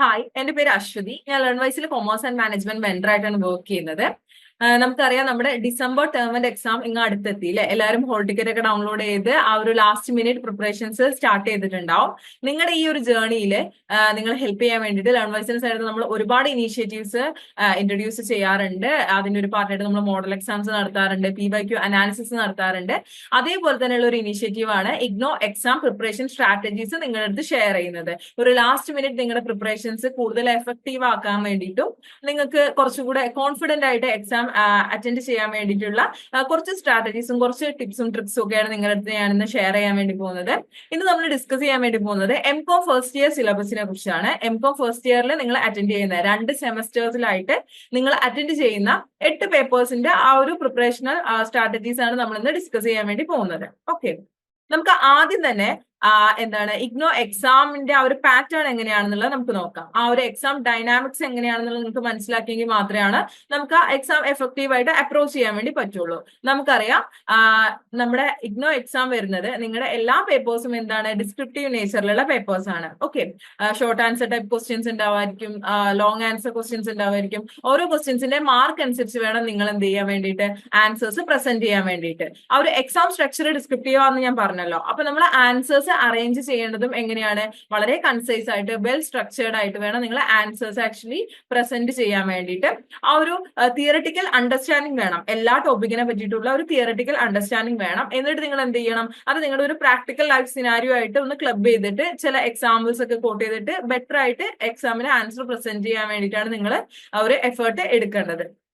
Hi എന്റെ പേര് അശ്വതി. ഞാൻ ലേൺ വൈസിൽ കൊമേഴ്സ് ആൻഡ് മാനേജ്മെന്റ് മെന്റർ ആയിട്ടാണ് വർക്ക് ചെയ്യുന്നത്. നമുക്കറിയാം നമ്മുടെ ഡിസംബർ ടേമിന്റെ എക്സാം ഇങ്ങ് അടുത്തെത്തി അല്ലെ എല്ലാവരും ഹോൾ ടിക്കറ്റ് ഒക്കെ ഡൗൺലോഡ് ചെയ്ത് ആ ഒരു ലാസ്റ്റ് മിനിറ്റ് പ്രിപ്പറേഷൻസ് സ്റ്റാർട്ട് ചെയ്തിട്ടുണ്ടാവും. നിങ്ങളുടെ ഈ ഒരു ജേർണിയിൽ നിങ്ങൾ ഹെൽപ്പ് ചെയ്യാൻ വേണ്ടിയിട്ട് ലേൺ വൈസിന് സൈഡിൽ നമ്മൾ ഒരുപാട് ഇനീഷ്യേറ്റീവ്സ് ഇൻട്രൊഡ്യൂസ് ചെയ്യാറുണ്ട്. അതിന്റെ ഒരു പാർട്ടായിട്ട് നമ്മൾ മോഡൽ എക്സാംസ് നടത്താറുണ്ട് പി ബൈ ക്യു അനാലിസിസ് നടത്താറുണ്ട്. അതേപോലെ തന്നെയുള്ള ഒരു ഇനീഷ്യേറ്റീവ് ആണ് ഇഗ്നോ എക്സാം പ്രിപ്പറേഷൻ സ്ട്രാറ്റജീസ് നിങ്ങളുടെ അടുത്ത് ഷെയർ ചെയ്യുന്നത്. ഒരു ലാസ്റ്റ് മിനിറ്റ് നിങ്ങളുടെ പ്രിപ്പറേഷൻസ് കൂടുതൽ എഫക്റ്റീവ് ആക്കാൻ വേണ്ടിയിട്ടും നിങ്ങൾക്ക് കുറച്ചുകൂടെ കോൺഫിഡന്റ് ആയിട്ട് എക്സാം അറ്റൻഡ് ചെയ്യാൻ വേണ്ടിയിട്ടുള്ള കുറച്ച് സ്ട്രാറ്റജീസും കുറച്ച് ടിപ്സും ട്രിക്സും ഒക്കെയാണ് നിങ്ങളുടെ അടുത്ത് ഞാൻ ഇന്ന് ഷെയർ ചെയ്യാൻ വേണ്ടി പോകുന്നത്. ഇന്ന് നമ്മൾ ഡിസ്കസ് ചെയ്യാൻ വേണ്ടി പോകുന്നത് എം കോം ഫസ്റ്റ് ഇയർ സിലബസിനെ കുറിച്ചാണ്. എം കോം ഫസ്റ്റ് ഇയറിൽ നിങ്ങൾ അറ്റൻഡ് ചെയ്യുന്ന രണ്ട് സെമസ്റ്റേഴ്സിലായിട്ട് നിങ്ങൾ അറ്റൻഡ് ചെയ്യുന്ന എട്ട് പേപ്പേഴ്സിന്റെ ആ ഒരു പ്രിപ്പറേഷണൽ സ്ട്രാറ്റജീസ് ആണ് നമ്മൾ ഇന്ന് ഡിസ്കസ് ചെയ്യാൻ വേണ്ടി പോകുന്നത്. ഓക്കെ നമുക്ക് ആദ്യം തന്നെ എന്താണ് ഇഗ്നോ എക്സാമിന്റെ ആ ഒരു പാറ്റേൺ എങ്ങനെയാണെന്നുള്ളത് നമുക്ക് നോക്കാം. ആ ഒരു എക്സാം ഡൈനാമിക്സ് എങ്ങനെയാണെന്നുള്ളത് നിങ്ങൾക്ക് മനസ്സിലാക്കിയെങ്കിൽ മാത്രമാണ് നമുക്ക് ആ എക്സാം എഫക്റ്റീവ് ആയിട്ട് അപ്രോച്ച് ചെയ്യാൻ വേണ്ടി പറ്റുള്ളൂ. നമുക്കറിയാം നമ്മുടെ ഇഗ്നോ എക്സാം വരുന്നത് നിങ്ങളുടെ എല്ലാ പേപ്പേഴ്സും എന്താണ് ഡിസ്ക്രിപ്റ്റീവ് നേച്ചറിലുള്ള പേപ്പേഴ്സ് ആണ്. Okay short answer type questions ഉണ്ടാവായിരിക്കും long answer questions ഉണ്ടാവായിരിക്കും ഓരോ ക്വസ്റ്റ്യൻസിന്റെ മാർക്ക് അനുസരിച്ച് വേണം നിങ്ങൾ എന്ത് ചെയ്യാൻ വേണ്ടിയിട്ട് ആൻസേഴ്സ് പ്രസന്റ് ചെയ്യാൻ വേണ്ടിയിട്ട്. ആ ഒരു എക്സാം സ്ട്രക്ചർ ഡിസ്ക്രിപ്റ്റീവ് ആണെന്ന് ഞാൻ പറഞ്ഞല്ലോ. അപ്പൊ നമ്മൾ ആൻസേഴ്സ് അറേഞ്ച് ചെയ്യേണ്ടതും എങ്ങനെയാണ്? വളരെ കൺസൈസ് ആയിട്ട് വെൽ സ്ട്രക്ചേർഡ് ആയിട്ട് വേണം നിങ്ങൾ ആൻസേഴ്സ് ആക്ച്വലി പ്രസന്റ് ചെയ്യാൻ വേണ്ടിയിട്ട്. ആ ഒരു തിയറട്ടിക്കൽ അണ്ടർസ്റ്റാൻഡിങ് വേണം. എല്ലാ ടോപ്പിക്കിനെ പറ്റിയിട്ടുള്ള ഒരു തിയറട്ടിക്കൽ അണ്ടർസ്റ്റാൻഡിങ് വേണം. എന്നിട്ട് നിങ്ങൾ എന്ത് ചെയ്യണം? അത് നിങ്ങളുടെ ഒരു പ്രാക്ടിക്കൽ ലൈഫ് സിനാരിയോ ആയിട്ട് ഒന്ന് ക്ലബ് ചെയ്തിട്ട് ചില എക്സാമ്പിൾസ് ഒക്കെ കോട്ട് ചെയ്തിട്ട് ബെറ്റർ ആയിട്ട് എക്സാമിന് ആൻസർ പ്രസന്റ് ചെയ്യാൻ വേണ്ടിയിട്ടാണ് നിങ്ങൾ ആ ഒരു എഫേർട്ട് എടുക്കേണ്ടത്.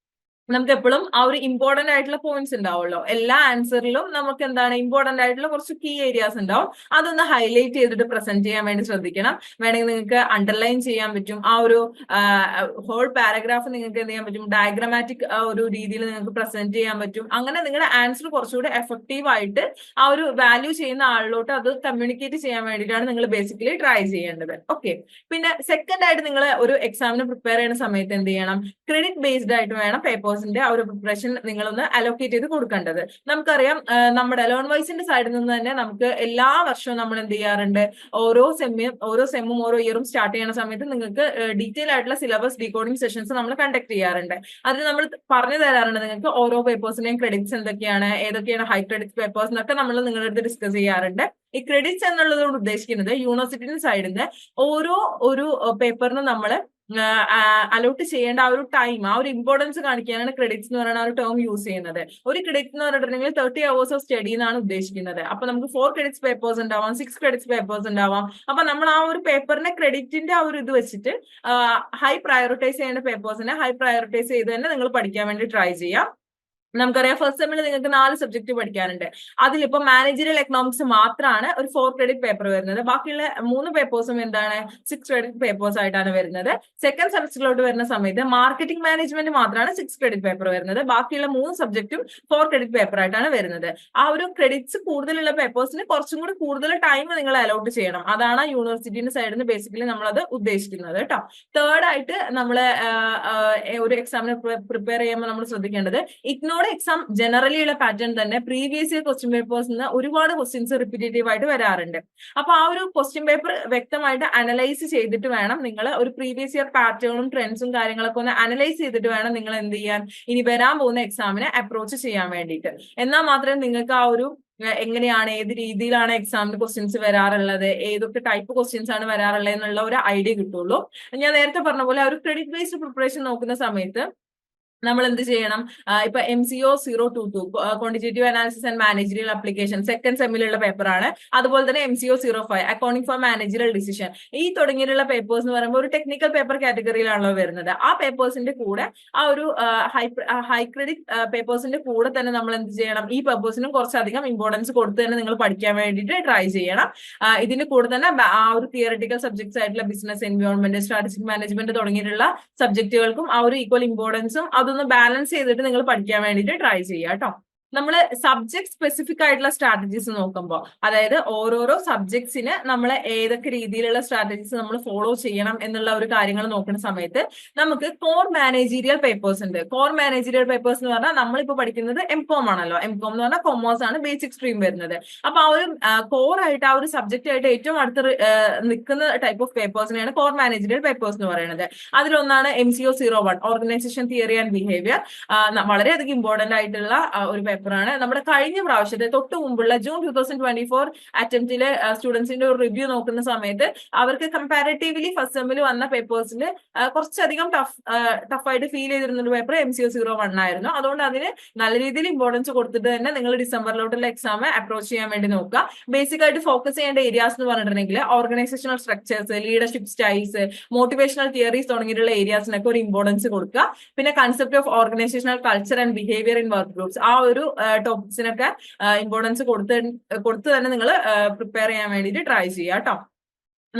നമുക്ക് എപ്പോഴും ആ ഒരു ഇമ്പോർട്ടന്റ് ആയിട്ടുള്ള പോയിന്റ്സ് ഉണ്ടാവുമല്ലോ. എല്ലാ ആൻസറിലും നമുക്ക് എന്താണ് ഇമ്പോർട്ടന്റ് ആയിട്ടുള്ള കുറച്ച് കീ ഏരിയാസ് ഉണ്ടാവും. അതൊന്ന് ഹൈലൈറ്റ് ചെയ്തിട്ട് പ്രസന്റ് ചെയ്യാൻ വേണ്ടി ശ്രദ്ധിക്കണം. വേണമെങ്കിൽ നിങ്ങൾക്ക് അണ്ടർലൈൻ ചെയ്യാൻ പറ്റും. ആ ഒരു ഹോൾ പാരഗ്രാഫ് നിങ്ങൾക്ക് എന്ത് ചെയ്യാൻ പറ്റും? ഡയഗ്രമാറ്റിക് ഒരു രീതിയിൽ നിങ്ങൾക്ക് പ്രസന്റ് ചെയ്യാൻ പറ്റും. അങ്ങനെ നിങ്ങളുടെ ആൻസർ കുറച്ചുകൂടി എഫക്റ്റീവ് ആയിട്ട് ആ ഒരു വാല്യൂ ചെയ്യുന്ന ആളിലോട്ട് അത് കമ്മ്യൂണിക്കേറ്റ് ചെയ്യാൻ വേണ്ടിയിട്ടാണ് നിങ്ങൾ ബേസിക്കലി ട്രൈ ചെയ്യേണ്ടത്. ഓക്കെ പിന്നെ സെക്കൻഡ് ആയിട്ട് നിങ്ങൾ ഒരു എക്സാമിന് പ്രിപ്പയർ ചെയ്യുന്ന സമയത്ത് എന്ത് ചെയ്യണം? ക്രെഡിറ്റ് ബേസ്ഡ് ആയിട്ട് വേണം പേപ്പേഴ്സിന്റെ ആ ഒരു പ്രിപ്പറേഷൻ നിങ്ങളൊന്ന് അലോക്കേറ്റ് ചെയ്ത് കൊടുക്കേണ്ടത്. നമുക്കറിയാം നമ്മുടെ ലോൺ വൈസിന്റെ സൈഡിൽ നിന്ന് തന്നെ നമുക്ക് എല്ലാ വർഷവും നമ്മൾ എന്ത് ചെയ്യാറുണ്ട്? ഓരോ സെമ്മും ഓരോ സെമ്മും ഓരോ ഇയറും സ്റ്റാർട്ട് ചെയ്യുന്ന സമയത്ത് നിങ്ങൾക്ക് ഡീറ്റെയിൽ ആയിട്ടുള്ള സിലബസ് ഡീകോഡിംഗ് സെഷൻസ് നമ്മൾ കണ്ടക്ട് ചെയ്യാറുണ്ട്. അതിൽ നമ്മൾ പറഞ്ഞു തരാറുണ്ട് നിങ്ങൾക്ക് ഓരോ പേപ്പേഴ്സിന്റെയും ക്രെഡിറ്റ്സ് എന്തൊക്കെയാണ് ഏതൊക്കെയാണ് ഹൈ ക്രെഡിറ്റ് പേപ്പേഴ്സ് എന്നൊക്കെ നമ്മൾ നിങ്ങളുടെ അടുത്ത് ഡിസ്കസ് ചെയ്യാറുണ്ട്. ഈ ക്രെഡിറ്റ്സ് എന്നുള്ളതോട് ഉദ്ദേശിക്കുന്നത് യൂണിവേഴ്സിറ്റിന്റെ സൈഡിൽ നിന്ന് ഓരോ ഒരു പേപ്പറിനും നമ്മൾ അലോട്ട് ചെയ്യേണ്ട ആ ഒരു ടൈം ആ ഒരു ഇമ്പോർട്ടൻസ് കാണിക്കാനാണ് ക്രെഡിറ്റ്സ് എന്ന് പറയുന്ന ആ ഒരു ടേം യൂസ് ചെയ്യുന്നത്. ഒരു ക്രെഡിറ്റ് എന്ന് പറഞ്ഞിട്ടുണ്ടെങ്കിൽ തേർട്ടി അവേഴ്സ് ഓഫ് സ്റ്റഡി എന്നാണ് ഉദ്ദേശിക്കുന്നത്. അപ്പൊ നമുക്ക് ഫോർ ക്രെഡിറ്റ്സ് പേപ്പേഴ്സ് ഉണ്ടാവാം സിക്സ് ക്രെഡിറ്റ്സ് പേപ്പേഴ്സ് ഉണ്ടാവാം. അപ്പൊ നമ്മൾ ആ ഒരു പേപ്പറിനെ ക്രെഡിറ്റിന്റെ ആ ഒരു ഇത് വെച്ചിട്ട് ഹൈ പ്രയോറിറ്റൈസ് ചെയ്യേണ്ട പേപ്പേഴ്സിനെ ഹൈ പ്രയോറിറ്റൈസ് ചെയ്ത് തന്നെ നിങ്ങൾ പഠിക്കാൻ വേണ്ടി ട്രൈ ചെയ്യാം. നമുക്കറിയാം ഫസ്റ്റ് സെമ്മിൽ നിങ്ങൾക്ക് നാല് സബ്ജക്ട് പഠിക്കാനുണ്ട്. അതിലിപ്പോ മാനേജറിയൽ എക്കണോമിക്സ് മാത്രമാണ് ഒരു ഫോർ ക്രെഡിറ്റ് പേപ്പർ വരുന്നത്. ബാക്കിയുള്ള മൂന്ന് പേപ്പേഴ്സും എന്താണ്? സിക്സ് ക്രെഡിറ്റ് പേപ്പേഴ്സ് ആയിട്ടാണ് വരുന്നത്. സെക്കൻഡ് സെമസ്റ്ററിലോട്ട് വരുന്ന സമയത്ത് മാർക്കറ്റിംഗ് മാനേജ്മെന്റ് മാത്രമാണ് സിക്സ് ക്രെഡിറ്റ് പേപ്പർ വരുന്നത്. ബാക്കിയുള്ള മൂന്ന് സബ്ജക്റ്റും ഫോർ ക്രെഡിറ്റ് പേപ്പർ ആയിട്ടാണ് വരുന്നത്. ആ ഒരു ക്രെഡിറ്റ്സ് കൂടുതലുള്ള പേപ്പേഴ്സിന് കുറച്ചും കൂടി കൂടുതൽ ടൈം നിങ്ങൾ അലോട്ട് ചെയ്യണം. അതാണ് യൂണിവേഴ്സിറ്റിന്റെ സൈഡിൽ നിന്ന് ബേസിക്കലി നമ്മളത് ഉദ്ദേശിക്കുന്നത് കേട്ടോ തേർഡ് ആയിട്ട് നമ്മൾ ഒരു എക്സാമിന് പ്രിപ്പയർ ചെയ്യുമ്പോൾ നമ്മൾ ശ്രദ്ധിക്കേണ്ടത് ഇഗ്നോയുടെ എക്സാം ജനറലി ഉള്ള പാറ്റേൺ തന്നെ പ്രീവിയസ് ഇയർ ക്വസ്റ്റ്യൻ പേപ്പേഴ്സ് നിന്ന് ഒരുപാട് ക്വസ്റ്റ്യൻസ് റിപ്പീറ്റേറ്റീവ് ആയിട്ട് വരാറുണ്ട്. അപ്പൊ ആ ഒരു ക്വസ്റ്റ്യൻ പേപ്പർ വ്യക്തമായിട്ട് അനലൈസ് ചെയ്തിട്ട് വേണം നിങ്ങൾ ഒരു പ്രീവിയസ് ഇയർ പാറ്റേണും ട്രെൻഡ്സും കാര്യങ്ങളൊക്കെ ഒന്ന് അനലൈസ് ചെയ്തിട്ട് വേണം നിങ്ങൾ എന്ത് ചെയ്യാൻ ഇനി വരാൻ പോകുന്ന എക്സാമിനെ അപ്രോച്ച് ചെയ്യാൻ വേണ്ടിയിട്ട്. എന്നാൽ മാത്രമേ നിങ്ങൾക്ക് ആ ഒരു എങ്ങനെയാണ് ഏത് രീതിയിലാണ് എക്സാമിന് ക്വസ്റ്റ്യൻസ് വരാറുള്ളത് ഏതൊക്കെ ടൈപ്പ് ക്വസ്റ്റ്യൻസ് ആണ് വരാറുള്ളത് എന്നുള്ള ഒരു ഐഡിയ കിട്ടുള്ളൂ. ഞാൻ നേരത്തെ പറഞ്ഞ പോലെ ഒരു ക്രെഡിറ്റ് ബേസ്ഡ് പ്രിപ്പറേഷൻ നോക്കുന്ന സമയത്ത് നമ്മൾ എന്ത് ചെയ്യണം ഇപ്പൊ M C O zero two two quantitative analysis and managerial application second സെമ്മിലുള്ള ആണ്. അതുപോലെ തന്നെ M C O zero five accounting for managerial decision ഈ തുടങ്ങിയിട്ടുള്ള പേപ്പേഴ്സ് എന്ന് പറയുമ്പോൾ ഒരു ടെക്നിക്കൽ പേപ്പർ കാറ്റഗറിയിലാണല്ലോ വരുന്നത്. ആ പേപ്പേഴ്സിന്റെ കൂടെ ആ ഒരു ഹൈ ഹൈ ക്രെഡിറ്റ് പേപ്പേഴ്സിന്റെ കൂടെ തന്നെ നമ്മൾ എന്ത് ചെയ്യണം? ഈ പേപ്പേഴ്സിനും കുറച്ചധികം ഇമ്പോർട്ടൻസ് കൊടുത്ത് തന്നെ നിങ്ങൾ പഠിക്കാൻ വേണ്ടിയിട്ട് ട്രൈ ചെയ്യണം. ഇതിന്റെ കൂടെ തന്നെ ആ ഒരു തിയറിറ്റിക്കൽ സബ്ജക്ട്സ് ആയിട്ടുള്ള ബിസിനസ് എൻവയോൺമെന്റ് സ്ട്രാറ്റജിക് മാനേജ്മെന്റ് തുടങ്ങിയിട്ടുള്ള സബ്ജക്റ്റുകൾക്കും ആ ഒരു ഈക്വൽ ഇമ്പോർട്ടൻസും അതൊന്ന് ബാലൻസ് ചെയ്തിട്ട് നിങ്ങൾ പഠിക്കാൻ വേണ്ടിയിട്ട് ട്രൈ ചെയ്യുക കേട്ടോ നമ്മൾ സബ്ജക്ട് സ്പെസിഫിക് ആയിട്ടുള്ള സ്ട്രാറ്റജീസ് നോക്കുമ്പോൾ അതായത് ഓരോരോ സബ്ജക്ട്സിന് നമ്മൾ ഏതൊക്കെ രീതിയിലുള്ള സ്ട്രാറ്റജീസ് നമ്മൾ ഫോളോ ചെയ്യണം എന്നുള്ള ഒരു കാര്യങ്ങൾ നോക്കുന്ന സമയത്ത് നമുക്ക് കോർ മാനേജീരിയൽ പേപ്പേഴ്സ് ഉണ്ട്. കോർ മാനേജീരിയൽ പേപ്പേഴ്സ് എന്ന് പറഞ്ഞാൽ നമ്മളിപ്പോൾ പഠിക്കുന്നത് എം കോം ആണല്ലോ. എം കോം എന്ന് പറഞ്ഞാൽ കൊമേഴ്സ് ആണ് ബേസിക് സ്ട്രീം വരുന്നത്. അപ്പൊ ആ ഒരു കോർ ആയിട്ട് ആ ഒരു സബ്ജക്റ്റ് ആയിട്ട് ഏറ്റവും അടുത്ത് നിൽക്കുന്ന ടൈപ്പ് ഓഫ് പേപ്പേഴ്സിനെയാണ് കോർ മാനേജീരിയൽ പേപ്പേഴ്സ് എന്ന് പറയുന്നത്. അതിലൊന്നാണ് M C O zero one organisation theory and behaviour വളരെയധികം ഇമ്പോർട്ടന്റ് ആയിട്ടുള്ള ആ, പേപ്പറാണ്. നമ്മുടെ കഴിഞ്ഞ പ്രാവശ്യത്തെ തൊട്ട് മുമ്പുള്ള June two thousand twenty four അറ്റംപ്റ്റിലെ സ്റ്റുഡൻസിന്റെ ഒരു റിവ്യൂ നോക്കുന്ന സമയത്ത് അവർക്ക് കമ്പാരിറ്റീവ്ലി ഫസ്റ്റ് സെമ്മിൽ വന്ന പേപ്പേഴ്സിൽ കുറച്ചധികം ടഫ് ടഫായിട്ട് ഫീൽ ചെയ്തിരുന്ന ഒരു paper M C O zero one ആയിരുന്നു. അതുകൊണ്ട് അതിന് നല്ല രീതിയിൽ ഇമ്പോർട്ടൻസ് കൊടുത്തിട്ട് തന്നെ നിങ്ങൾ ഡിസംബറിലോട്ടുള്ള എക്സാം അപ്രോച്ച് ചെയ്യാൻ വേണ്ടി നോക്കുക. ബേസിക് ആയിട്ട് ഫോക്കസ് ചെയ്യേണ്ട ഏരിയാസ് എന്ന് പറഞ്ഞിട്ടുണ്ടെങ്കിൽ organisational structures leadership styles motivational theories തുടങ്ങിയിട്ടുള്ള ഏരിയാസിനൊക്കെ ഒരു ഇമ്പോർട്ടൻസ് കൊടുക്കുക. പിന്നെ concept of organisational culture and behaviour in work groups ആ ഒരു ടോപ്പിക്സിനൊക്കെ ഇമ്പോർട്ടൻസ് കൊടുത്ത് കൊടുത്ത് തന്നെ നിങ്ങൾ പ്രിപ്പയർ ചെയ്യാൻ വേണ്ടിയിട്ട് ട്രൈ ചെയ്യുക കേട്ടോ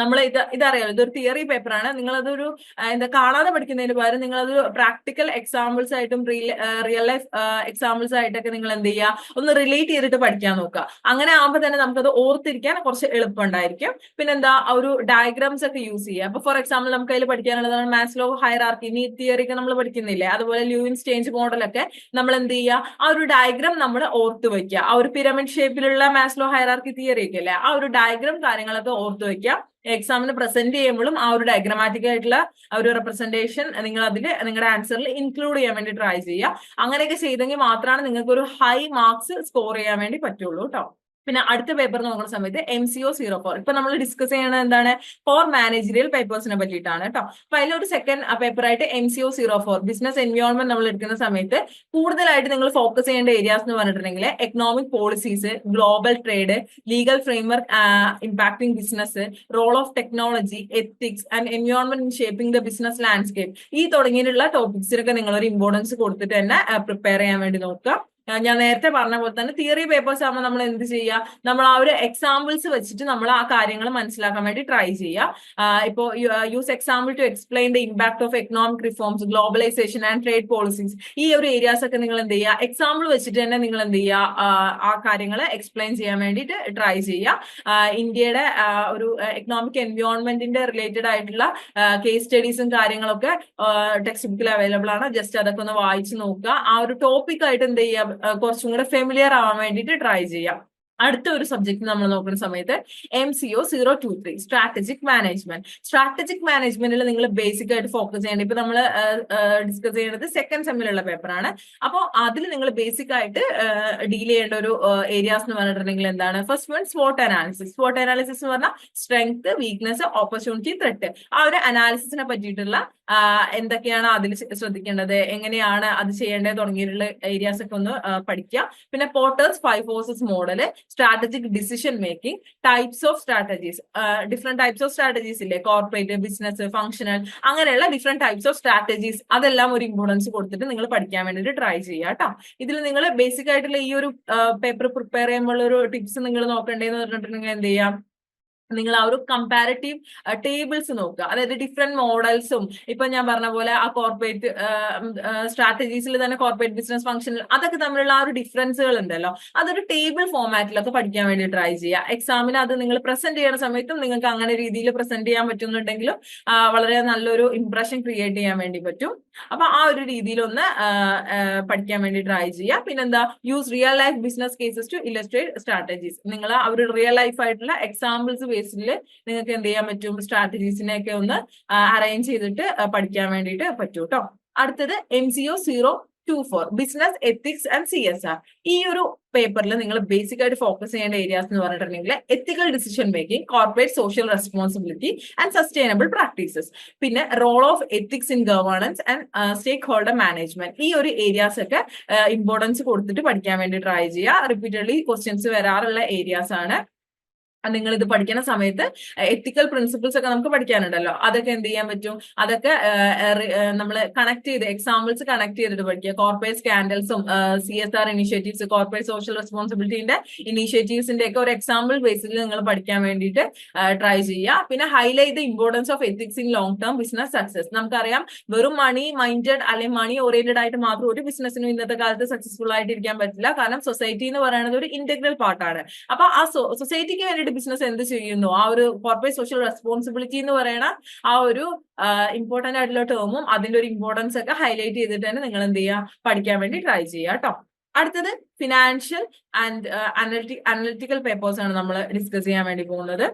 നമ്മൾ ഇത് ഇതറിയാലോ ഇതൊരു തിയറി പേപ്പറാണ് നിങ്ങൾ അതൊരു എന്താ കാണാതെ പഠിക്കുന്നതിന് പകരം നിങ്ങൾ അത് പ്രാക്ടിക്കൽ എക്സാമ്പിൾസ് ആയിട്ടും റിയൽ ലൈഫ് എക്സാമ്പിൾസ് ആയിട്ടൊക്കെ നിങ്ങൾ എന്ത് ചെയ്യുക ഒന്ന് റിലേറ്റ് ചെയ്തിട്ട് പഠിക്കാൻ നോക്കുക. അങ്ങനെ ആകുമ്പോൾ തന്നെ നമുക്കത് ഓർത്തിരിക്കാൻ കുറച്ച് എളുപ്പമുണ്ടായിരിക്കും. പിന്നെന്താ ഒരു ഡയഗ്രാംസ് ഒക്കെ യൂസ് ചെയ്യുക. അപ്പൊ ഫോർ എക്സാമ്പിൾ നമുക്ക് അതിൽ പഠിക്കാനുള്ളതാണ് മാസ്ലോ ഹയറാർക്കി നീ തിയറി ഒക്കെ നമ്മൾ പഠിക്കുന്നില്ലേ? അതുപോലെ ലൂയിൻ സ്റ്റേഞ്ച് മോഡലൊക്കെ നമ്മൾ എന്ത് ചെയ്യുക? ആ ഒരു ഡയഗ്രാം നമ്മൾ ഓർത്ത് വയ്ക്കുക ആ ഒരു പിരമിഡ് ഷേപ്പിലുള്ള മാസ്ലോ ഹയറാർക്കി തിയറി ഒക്കെ അല്ലേ ആ ഒരു ഡയഗ്രാം കാര്യങ്ങളൊക്കെ ഓർത്ത് വെക്കുക. എക്സാമിന് പ്രസന്റ് ചെയ്യുമ്പോഴും ആ ഒരു ഡയഗ്രമാറ്റിക് ആയിട്ടുള്ള ആ ഒരു റെപ്രസെന്റേഷൻ നിങ്ങൾ അതിൽ നിങ്ങളുടെ ആൻസറിൽ ഇൻക്ലൂഡ് ചെയ്യാൻ വേണ്ടി ട്രൈ ചെയ്യുക. അങ്ങനെയൊക്കെ ചെയ്തെങ്കിൽ മാത്രമാണ് നിങ്ങൾക്ക് ഒരു ഹൈ മാർക്സ് സ്കോർ ചെയ്യാൻ വേണ്ടി പറ്റുള്ളൂ കേട്ടോ പിന്നെ അടുത്ത പേപ്പർ നോക്കുന്ന സമയത്ത് M C O zero four ഇപ്പൊ നമ്മൾ ഡിസ്കസ് ചെയ്യണത് എന്താണ്? ഫോർ മാനേജറിയൽ പേപ്പേഴ്സിനെ പറ്റിയിട്ടാണ് കേട്ടോ അപ്പൊ അതിലൊരു സെക്കൻഡ് പേപ്പർ ആയിട്ട് M C O zero four business environment നമ്മൾ എടുക്കുന്ന സമയത്ത് കൂടുതലായിട്ട് നിങ്ങൾ ഫോക്കസ് ചെയ്യേണ്ട ഏരിയാസ് എന്ന് പറഞ്ഞിട്ടുണ്ടെങ്കിൽ economic policies global trade legal framework impacting business role of technology ethics and environment in shaping the business landscape ഈ തുടങ്ങിയിട്ടുള്ള ടോപ്പിക്സിനൊക്കെ നിങ്ങൾ ഒരു ഇമ്പോർട്ടൻസ് കൊടുത്തിട്ട് തന്നെ പ്രിപ്പയർ ചെയ്യാൻ വേണ്ടി നോക്കുക. ഞാൻ നേരത്തെ പറഞ്ഞ പോലെ തന്നെ തിയറി പേപ്പേഴ്സ് ആകുമ്പോൾ നമ്മൾ എന്ത് ചെയ്യുക നമ്മൾ ആ ഒരു എക്സാമ്പിൾസ് വെച്ചിട്ട് നമ്മൾ ആ കാര്യങ്ങൾ മനസ്സിലാക്കാൻ വേണ്ടി ട്രൈ ചെയ്യുക ഇപ്പോൾ use example to explain the impact of economic reforms globalisation and trade policies ഈ ഒരു ഏരിയാസ് ഒക്കെ നിങ്ങൾ എന്ത് ചെയ്യുക എക്സാമ്പിൾ വെച്ചിട്ട് തന്നെ നിങ്ങൾ എന്ത് ചെയ്യുക ആ, കാര്യങ്ങൾ എക്സ്പ്ലെയിൻ ചെയ്യാൻ വേണ്ടിയിട്ട് ട്രൈ ചെയ്യുക ഇന്ത്യയുടെ ഒരു എക്കണോമിക് എൻവയോൺമെന്റിന്റെ റിലേറ്റഡ് ആയിട്ടുള്ള കേസ് സ്റ്റഡീസും കാര്യങ്ങളൊക്കെ ടെക്സ്റ്റ് ബുക്കിൽ അവൈലബിൾ ആണ്. ജസ്റ്റ് അതൊക്കെ ഒന്ന് വായിച്ചു നോക്കുക. ആ ഒരു ടോപ്പിക് ആയിട്ട് എന്ത് ചെയ്യുക കുറച്ചും കൂടെ ഫെമിലിയർ ആവാൻ വേണ്ടിയിട്ട് ട്രൈ ചെയ്യാം. അടുത്ത ഒരു സബ്ജക്ട് നമ്മൾ നോക്കുന്ന സമയത്ത് M C O zero two three strategic management strategic മാനേജ്മെന്റിൽ നിങ്ങൾ ബേസിക് ആയിട്ട് ഫോക്കസ് ചെയ്യേണ്ടത് ഇപ്പൊ നമ്മൾ ഡിസ്കസ് ചെയ്യുന്നത് സെക്കൻഡ് സെമ്മിലുള്ള പേപ്പറാണ് അപ്പോൾ അതിൽ നിങ്ങൾ ബേസിക് ആയിട്ട് ഡീൽ ചെയ്യേണ്ട ഒരു ഏരിയാസ് എന്ന് പറഞ്ഞിട്ടുണ്ടെങ്കിൽ എന്താണ്? First one SWOT analysis SWOT analysis എന്ന് പറഞ്ഞാൽ സ്ട്രെങ്ത് വീക്ക്നെസ് ഓപ്പർച്യൂണിറ്റി ത്രെട്ട് ആ ഒരു അനാലിസിസിനെ പറ്റിയിട്ടുള്ള എന്തൊക്കെയാണ് അതിൽ ശ്രദ്ധിക്കേണ്ടത്? എങ്ങനെയാണ് അത് ചെയ്യേണ്ടത് തുടങ്ങിയിട്ടുള്ള ഏരിയാസ് ഒക്കെ ഒന്ന് പഠിക്കാം. പിന്നെ Porter's five forces model strategic decision making types of strategies different types of strategies ഇല്ലേ? കോർപ്പറേറ്റ് ബിസിനസ് ഫംഗ്ഷണൽ അങ്ങനെയുള്ള ഡിഫറെന്റ് ടൈപ്സ് ഓഫ് സ്ട്രാറ്റജീസ് അതെല്ലാം ഒരു ഇമ്പോർട്ടൻസ് കൊടുത്തിട്ട് നിങ്ങൾ പഠിക്കാൻ വേണ്ടിയിട്ട് ട്രൈ ചെയ്യുക കേട്ടോ ഇതിൽ നിങ്ങൾ ബേസിക് ആയിട്ടുള്ള ഈ ഒരു പേപ്പർ പ്രിപ്പയർ ചെയ്യുമ്പോൾ ഒരു ടിപ്സ് നിങ്ങൾ നോക്കേണ്ടതെന്ന് പറഞ്ഞിട്ടുണ്ടെങ്കിൽ എന്ത് ചെയ്യാം? നിങ്ങൾ ആ ഒരു കമ്പാരറ്റീവ് ടേബിൾസ് നോക്കുക. അതായത് ഡിഫറെന്റ് മോഡൽസും ഇപ്പൊ ഞാൻ പറഞ്ഞ പോലെ ആ കോർപ്പറേറ്റ് സ്ട്രാറ്റജീസിൽ തന്നെ കോർപ്പറേറ്റ് ബിസിനസ് ഫംഗ്ഷൻ അതൊക്കെ തമ്മിലുള്ള ആ ഒരു ഡിഫറൻസുകൾ ഉണ്ടല്ലോ. അതൊരു ടേബിൾ ഫോമാറ്റിലൊക്കെ പഠിക്കാൻ വേണ്ടി ട്രൈ ചെയ്യുക. എക്സാമിന് അത് നിങ്ങൾ പ്രസന്റ് ചെയ്യുന്ന സമയത്തും നിങ്ങൾക്ക് അങ്ങനെ രീതിയിൽ പ്രസന്റ് ചെയ്യാൻ പറ്റുന്നുണ്ടെങ്കിലും വളരെ നല്ലൊരു ഇംപ്രഷൻ ക്രിയേറ്റ് ചെയ്യാൻ വേണ്ടി പറ്റും. അപ്പൊ ആ ഒരു രീതിയിൽ ഒന്ന് പഠിക്കാൻ വേണ്ടി ട്രൈ ചെയ്യുക പിന്നെന്താ use real life business cases to illustrate strategies നിങ്ങൾ ആ ഒരു റിയൽ ലൈഫ് ആയിട്ടുള്ള എക്സാമ്പിൾസ് ബേസിൽ നിങ്ങൾക്ക് എന്ത് ചെയ്യാൻ പറ്റും? സ്ട്രാറ്റജീസിനെ ഒക്കെ ഒന്ന് അറേഞ്ച് ചെയ്തിട്ട് പഠിക്കാൻ വേണ്ടിയിട്ട് പറ്റൂട്ടോ അടുത്തത് M C O zero two four business ethics and C S R ഈ ഒരു പേപ്പറിൽ നിങ്ങൾ ബേസിക് ആയിട്ട് ഫോക്കസ് ചെയ്യേണ്ട ഏരിയാസ് എന്ന് പറഞ്ഞിട്ടുണ്ടെങ്കിൽ ethical decision making corporate social responsibility and sustainable practices പിന്നെ role of ethics in governance and stakeholder management ഈ ഒരു ഏരിയാസ് ഒക്കെ ഇമ്പോർട്ടൻസ് കൊടുത്തിട്ട് പഠിക്കാൻ വേണ്ടി ട്രൈ ചെയ്യുക. റിപ്പീറ്റഡ്ലി ക്വസ്റ്റ്യൻസ് വരാറുള്ള ഏരിയാസ് ആണ്. നിങ്ങൾ ഇത് പഠിക്കുന്ന സമയത്ത് എത്തിക്കൽ പ്രിൻസിപ്പിൾസ് ഒക്കെ നമുക്ക് പഠിക്കാനുണ്ടല്ലോ. അതൊക്കെ എന്ത് ചെയ്യാൻ പറ്റും? അതൊക്കെ നമ്മൾ കണക്ട് ചെയ്ത് എക്സാമ്പിൾസ് കണക്ട് ചെയ്തിട്ട് പഠിക്കുക. Corporate സ്കാൻഡൽസും C S R initiatives corporate social റെസ്പോൺസിബിലിറ്റിന്റെ ഇനിഷ്യേറ്റീവ്സിന്റെ ഒക്കെ ഒരു എക്സാമ്പിൾ ബേസിൽ നിങ്ങൾ പഠിക്കാൻ വേണ്ടിയിട്ട് ട്രൈ ചെയ്യുക. പിന്നെ highlight the importance of ethics in long term business success നമുക്കറിയാം വെറും മണി മൈൻഡഡ് അല്ലെങ്കിൽ മണി ഓറിയന്റഡ് ആയിട്ട് മാത്രം ഒരു ബിസിനസ്സിനും ഇന്നത്തെ കാലത്ത് സക്സസ്ഫുൾ ആയിട്ട് ഇരിക്കാൻ പറ്റില്ല. കാരണം സൊസൈറ്റി എന്ന് പറയുന്നത് ഒരു ഇന്റഗ്രൽ പാർട്ടാണ് അപ്പൊ ആ സൊസൈറ്റിക്ക് വേണ്ടിയിട്ട് ബിസിനസ് എന്ത് ചെയ്യുന്നു? ആ ഒരു കോർപ്പറേറ്റ് സോഷ്യൽ റെസ്പോൺസിബിലിറ്റി എന്ന് പറയുന്ന ആ ഒരു ഇമ്പോർട്ടന്റ് ആയിട്ടുള്ള ടേമും അതിന്റെ ഒരു ഇമ്പോർട്ടൻസ് ഒക്കെ ഹൈലൈറ്റ് ചെയ്തിട്ട് തന്നെ നിങ്ങൾ എന്ത് ചെയ്യുക? പഠിക്കാൻ വേണ്ടി ട്രൈ ചെയ്യുക കേട്ടോ അടുത്തത് financial and analyti analytical papers ആണ് നമ്മൾ ഡിസ്കസ് ചെയ്യാൻ വേണ്ടി പോകുന്നത്.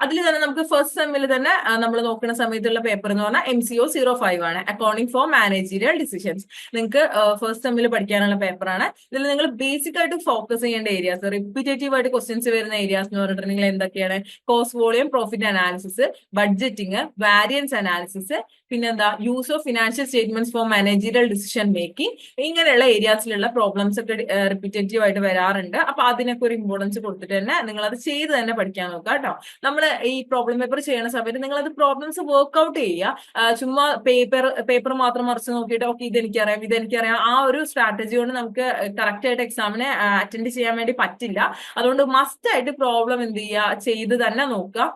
അതിൽ തന്നെ നമുക്ക് ഫസ്റ്റ് സെമ്മിൽ തന്നെ നമ്മൾ നോക്കുന്ന സമയത്തുള്ള പേപ്പർ എന്ന് പറഞ്ഞാൽ M C O zero five ആണ് അക്കൗണ്ടിങ് ഫോർ മാനേജീരിയൽ ഡിസിഷൻസ് നിങ്ങൾക്ക് ഫസ്റ്റ് സെമ്മിൽ പഠിക്കാനുള്ള പേപ്പറാണ് ഇതിൽ നിങ്ങൾ ബേസിക് ആയിട്ട് ഫോക്കസ് ചെയ്യേണ്ട ഏരിയാസ് റിപ്പീറ്റേറ്റീവ് ആയിട്ട് ക്വസ്റ്റ്യൻസ് വരുന്ന ഏരിയാസ് എന്ന് പറഞ്ഞിട്ടുണ്ടെങ്കിൽ എന്തൊക്കെയാണ്? Cost volume profit analysis budgeting variance analysis പിന്നെന്താ? Use of financial statements for managerial decision making ഇങ്ങനെയുള്ള ഏരിയാസിലുള്ള പ്രോബ്ലംസ് ഒക്കെ റിപ്പീറ്റേറ്റീവ് ആയിട്ട് വരാറുണ്ട്. അപ്പൊ അതിനൊക്കെ ഒരു ഇമ്പോർട്ടൻസ് കൊടുത്തിട്ട് തന്നെ നിങ്ങൾ അത് ചെയ്ത് തന്നെ പഠിക്കാൻ നോക്കുക കേട്ടോ. നമ്മൾ ഈ പ്രോബ്ലം പേപ്പർ ചെയ്യുന്ന സമയത്ത് നിങ്ങൾ അത് പ്രോബ്ലംസ് വർക്ക്ഔട്ട് ചെയ്യുക. ചുമ്മാ പേപ്പർ പേപ്പർ മാത്രം മറിച്ച് നോക്കിയിട്ട് ഓക്കെ ഇത് എനിക്കറിയാം ഇത് എനിക്കറിയാം ആ ഒരു സ്ട്രാറ്റജി കൊണ്ട് നമുക്ക് കറക്റ്റ് ആയിട്ട് എക്സാമിനെ അറ്റൻഡ് ചെയ്യാൻ വേണ്ടി പറ്റില്ല. അതുകൊണ്ട് മസ്റ്റ് ആയിട്ട് പ്രോബ്ലം എന്ത് ചെയ്യുക? ചെയ്ത് തന്നെ നോക്കുക.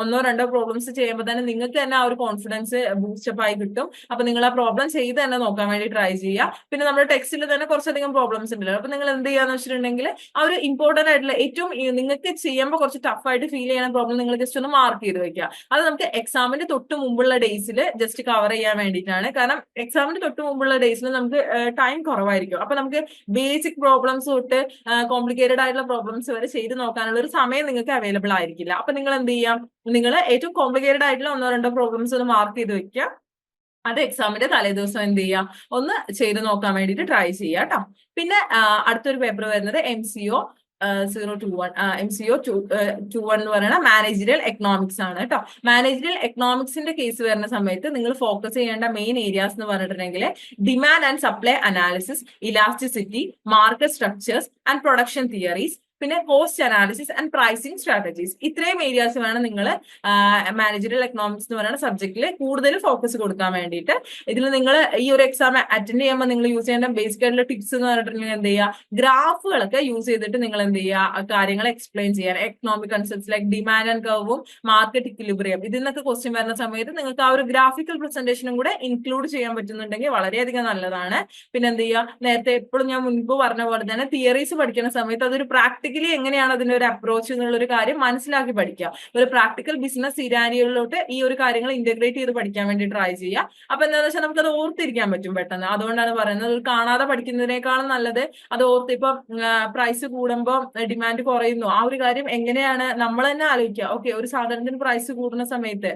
ഒന്നോ രണ്ടോ പ്രോബ്ലംസ് ചെയ്യുമ്പോൾ തന്നെ നിങ്ങൾക്ക് തന്നെ ആ ഒരു കോൺഫിഡൻസ് ബൂസ്റ്റപ്പ് ആയി കിട്ടും. അപ്പൊ നിങ്ങൾ ആ പ്രോബ്ലം ചെയ്ത് തന്നെ നോക്കാൻ വേണ്ടി ട്രൈ ചെയ്യുക. പിന്നെ നമ്മുടെ ടെക്സ്റ്റിൽ തന്നെ കുറച്ചധികം പ്രോബ്ലംസ് ഉണ്ടല്ലോ. അപ്പൊ നിങ്ങൾ എന്ത് ചെയ്യാന്ന് വെച്ചിട്ടുണ്ടെങ്കിൽ ആ ഒരു ഇമ്പോർട്ടന്റ് ആയിട്ടുള്ള ഏറ്റവും നിങ്ങൾക്ക് ചെയ്യുമ്പോൾ കുറച്ച് ടഫ് ആയിട്ട് ഫീൽ ചെയ്യുന്ന പ്രോബ്ലം നിങ്ങൾ ജസ്റ്റ് ഒന്ന് മാർക്ക് ചെയ്ത് വെക്കുക. അത് നമുക്ക് എക്സാമിന്റെ തൊട്ട് മുമ്പുള്ള ഡേയ്സിൽ ജസ്റ്റ് കവർ ചെയ്യാൻ വേണ്ടിയിട്ടാണ്. കാരണം എക്സാമിന്റെ തൊട്ട് മുമ്പുള്ള ഡേയ്സിൽ നമുക്ക് ടൈം കുറവായിരിക്കും. അപ്പൊ നമുക്ക് ബേസിക് പ്രോബ്ലംസ് തൊട്ട് കോംപ്ലിക്കേറ്റഡ് ആയിട്ടുള്ള പ്രോബ്ലംസ് വരെ ചെയ്ത് നോക്കാനുള്ള ഒരു സമയം നിങ്ങൾക്ക് അവൈലബിൾ ആയിരിക്കില്ല. അപ്പൊ നിങ്ങൾ എന്ത് ചെയ്യാം? നിങ്ങൾ ഏറ്റവും കോംപ്ലിക്കേറ്റഡ് ആയിട്ടുള്ള ഒന്നോ രണ്ടോ പ്രോബ്ലംസ് ഒന്ന് മാർക്ക് ചെയ്ത് വെക്കുക. അത് എക്സാമിന്റെ തലേദിവസം എന്ത് ചെയ്യാം? ഒന്ന് ചെയ്ത് നോക്കാൻ വേണ്ടിയിട്ട് ട്രൈ ചെയ്യുക കേട്ടോ പിന്നെ അടുത്തൊരു പേപ്പർ വരുന്നത് M C O zero two one M C O two one എന്ന് പറയുന്ന മാനേജറിയൽ എക്കണോമിക്സ് ആണ് കേട്ടോ മാനേജറിയൽ എക്കണോമിക്സിന്റെ കേസ് വരുന്ന സമയത്ത് നിങ്ങൾ ഫോക്കസ് ചെയ്യേണ്ട മെയിൻ ഏരിയാസ് എന്ന് പറഞ്ഞിട്ടുണ്ടെങ്കിൽ demand and supply analysis elasticity market structures and production theories പിന്നെ cost analysis and pricing strategies ഇത്രയും ഏരിയാസ് വേണം നിങ്ങൾ മാനേജറിയൽ എക്കണോമിക്സ് എന്ന് പറയുന്ന സബ്ജക്റ്റിൽ കൂടുതൽ ഫോക്കസ് കൊടുക്കാൻ വേണ്ടിയിട്ട്. ഇതിൽ നിങ്ങൾ ഈ ഒരു എക്സാം അറ്റൻഡ് ചെയ്യുമ്പോൾ നിങ്ങൾ യൂസ് ചെയ്യേണ്ട ബേസിക് ആയിട്ടുള്ള ടിപ്സ് എന്ന് പറഞ്ഞിട്ടുണ്ടെങ്കിൽ എന്ത് ചെയ്യുക? ഗ്രാഫുകളൊക്കെ യൂസ് ചെയ്തിട്ട് നിങ്ങൾ എന്ത് ചെയ്യുക? കാര്യങ്ങൾ എക്സ്പ്ലെയിൻ ചെയ്യാൻ economic concepts like demand and കർവും market equilibrium ഇതിൽ നിന്നൊക്കെ ക്വസ്റ്റ്യൻ വരുന്ന സമയത്ത് നിങ്ങൾക്ക് ആ ഒരു ഗ്രാഫിക്കൽ പ്രസന്റേഷനും കൂടെ ഇൻക്ലൂഡ് ചെയ്യാൻ പറ്റുന്നുണ്ടെങ്കിൽ വളരെയധികം നല്ലതാണ്. പിന്നെ എന്ത് ചെയ്യുക? നേരത്തെ എപ്പോഴും ഞാൻ മുൻപ് പറഞ്ഞ പോലെ തന്നെ തിയറീസ് പഠിക്കുന്ന സമയത്ത് അതൊരു പ്രാക്ടിക്കൽ പ്രാക്ടിക്കലി എങ്ങനെയാണ് അതിന്റെ ഒരു അപ്രോച്ച് എന്നുള്ള ഒരു കാര്യം മനസ്സിലാക്കി പഠിക്കുക ഒരു പ്രാക്ടിക്കൽ ബിസിനസ് ഇരാനികളിലോട്ട് ഈ ഒരു കാര്യങ്ങൾ ഇന്റഗ്രേറ്റ് ചെയ്ത് പഠിക്കാൻ വേണ്ടി ട്രൈ ചെയ്യുക അപ്പൊ എന്താണെന്ന് വെച്ചാൽ നമുക്ക് അത് ഓർത്തിരിക്കാൻ പറ്റും പെട്ടെന്ന്. അതുകൊണ്ടാണ് പറയുന്നത് കാണാതെ പഠിക്കുന്നതിനേക്കാളും നല്ലത് അത് ഓർത്ത് ഇപ്പൊ പ്രൈസ് കൂടുമ്പോൾ ഡിമാൻഡ് കുറയുന്നു. ആ ഒരു കാര്യം എങ്ങനെയാണ് നമ്മൾ തന്നെ ആലോചിക്കുക. ഓക്കെ ഒരു സാധനത്തിന് പ്രൈസ് കൂടുന്ന സമയത്ത്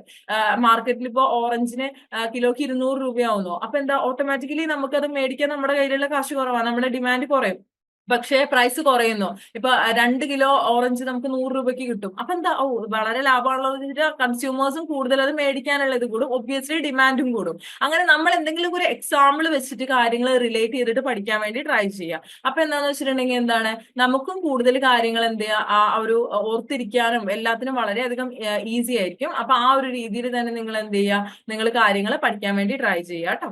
മാർക്കറ്റിൽ ഇപ്പോൾ ഓറഞ്ചിന് കിലോക്ക് ഇരുന്നൂറ് രൂപയാവുന്നു. അപ്പൊ എന്താ ഓട്ടോമാറ്റിക്കലി നമുക്ക് അത് മേടിക്കാൻ നമ്മുടെ കയ്യിലുള്ള കാശ് കുറവാണ് നമ്മുടെ ഡിമാൻഡ് കുറയും. പക്ഷേ പ്രൈസ് കുറയുന്നു. ഇപ്പൊ രണ്ട് കിലോ ഓറഞ്ച് നമുക്ക് നൂറ് രൂപയ്ക്ക് കിട്ടും. അപ്പൊ എന്താ ഓ വളരെ ലാഭമുള്ളത് കൺസ്യൂമേഴ്സും കൂടുതൽ അത് മേടിക്കാനുള്ള ഇത് കൂടും. ഒബ്വിയസ്ലി ഡിമാൻഡും കൂടും. അങ്ങനെ നമ്മൾ എന്തെങ്കിലും ഒരു എക്സാമ്പിൾ വെച്ചിട്ട് കാര്യങ്ങൾ റിലേറ്റ് ചെയ്തിട്ട് പഠിക്കാൻ വേണ്ടി ട്രൈ ചെയ്യുക അപ്പൊ എന്താന്ന് വെച്ചിട്ടുണ്ടെങ്കിൽ എന്താണ് നമുക്കും കൂടുതൽ കാര്യങ്ങൾ എന്ത് ചെയ്യുക ആ ഒരു ഓർത്തിരിക്കാനും എല്ലാത്തിനും വളരെയധികം ഈസി ആയിരിക്കും. അപ്പൊ ആ ഒരു രീതിയിൽ തന്നെ നിങ്ങൾ എന്ത് ചെയ്യുക നിങ്ങൾ കാര്യങ്ങൾ പഠിക്കാൻ വേണ്ടി ട്രൈ ചെയ്യുക കേട്ടോ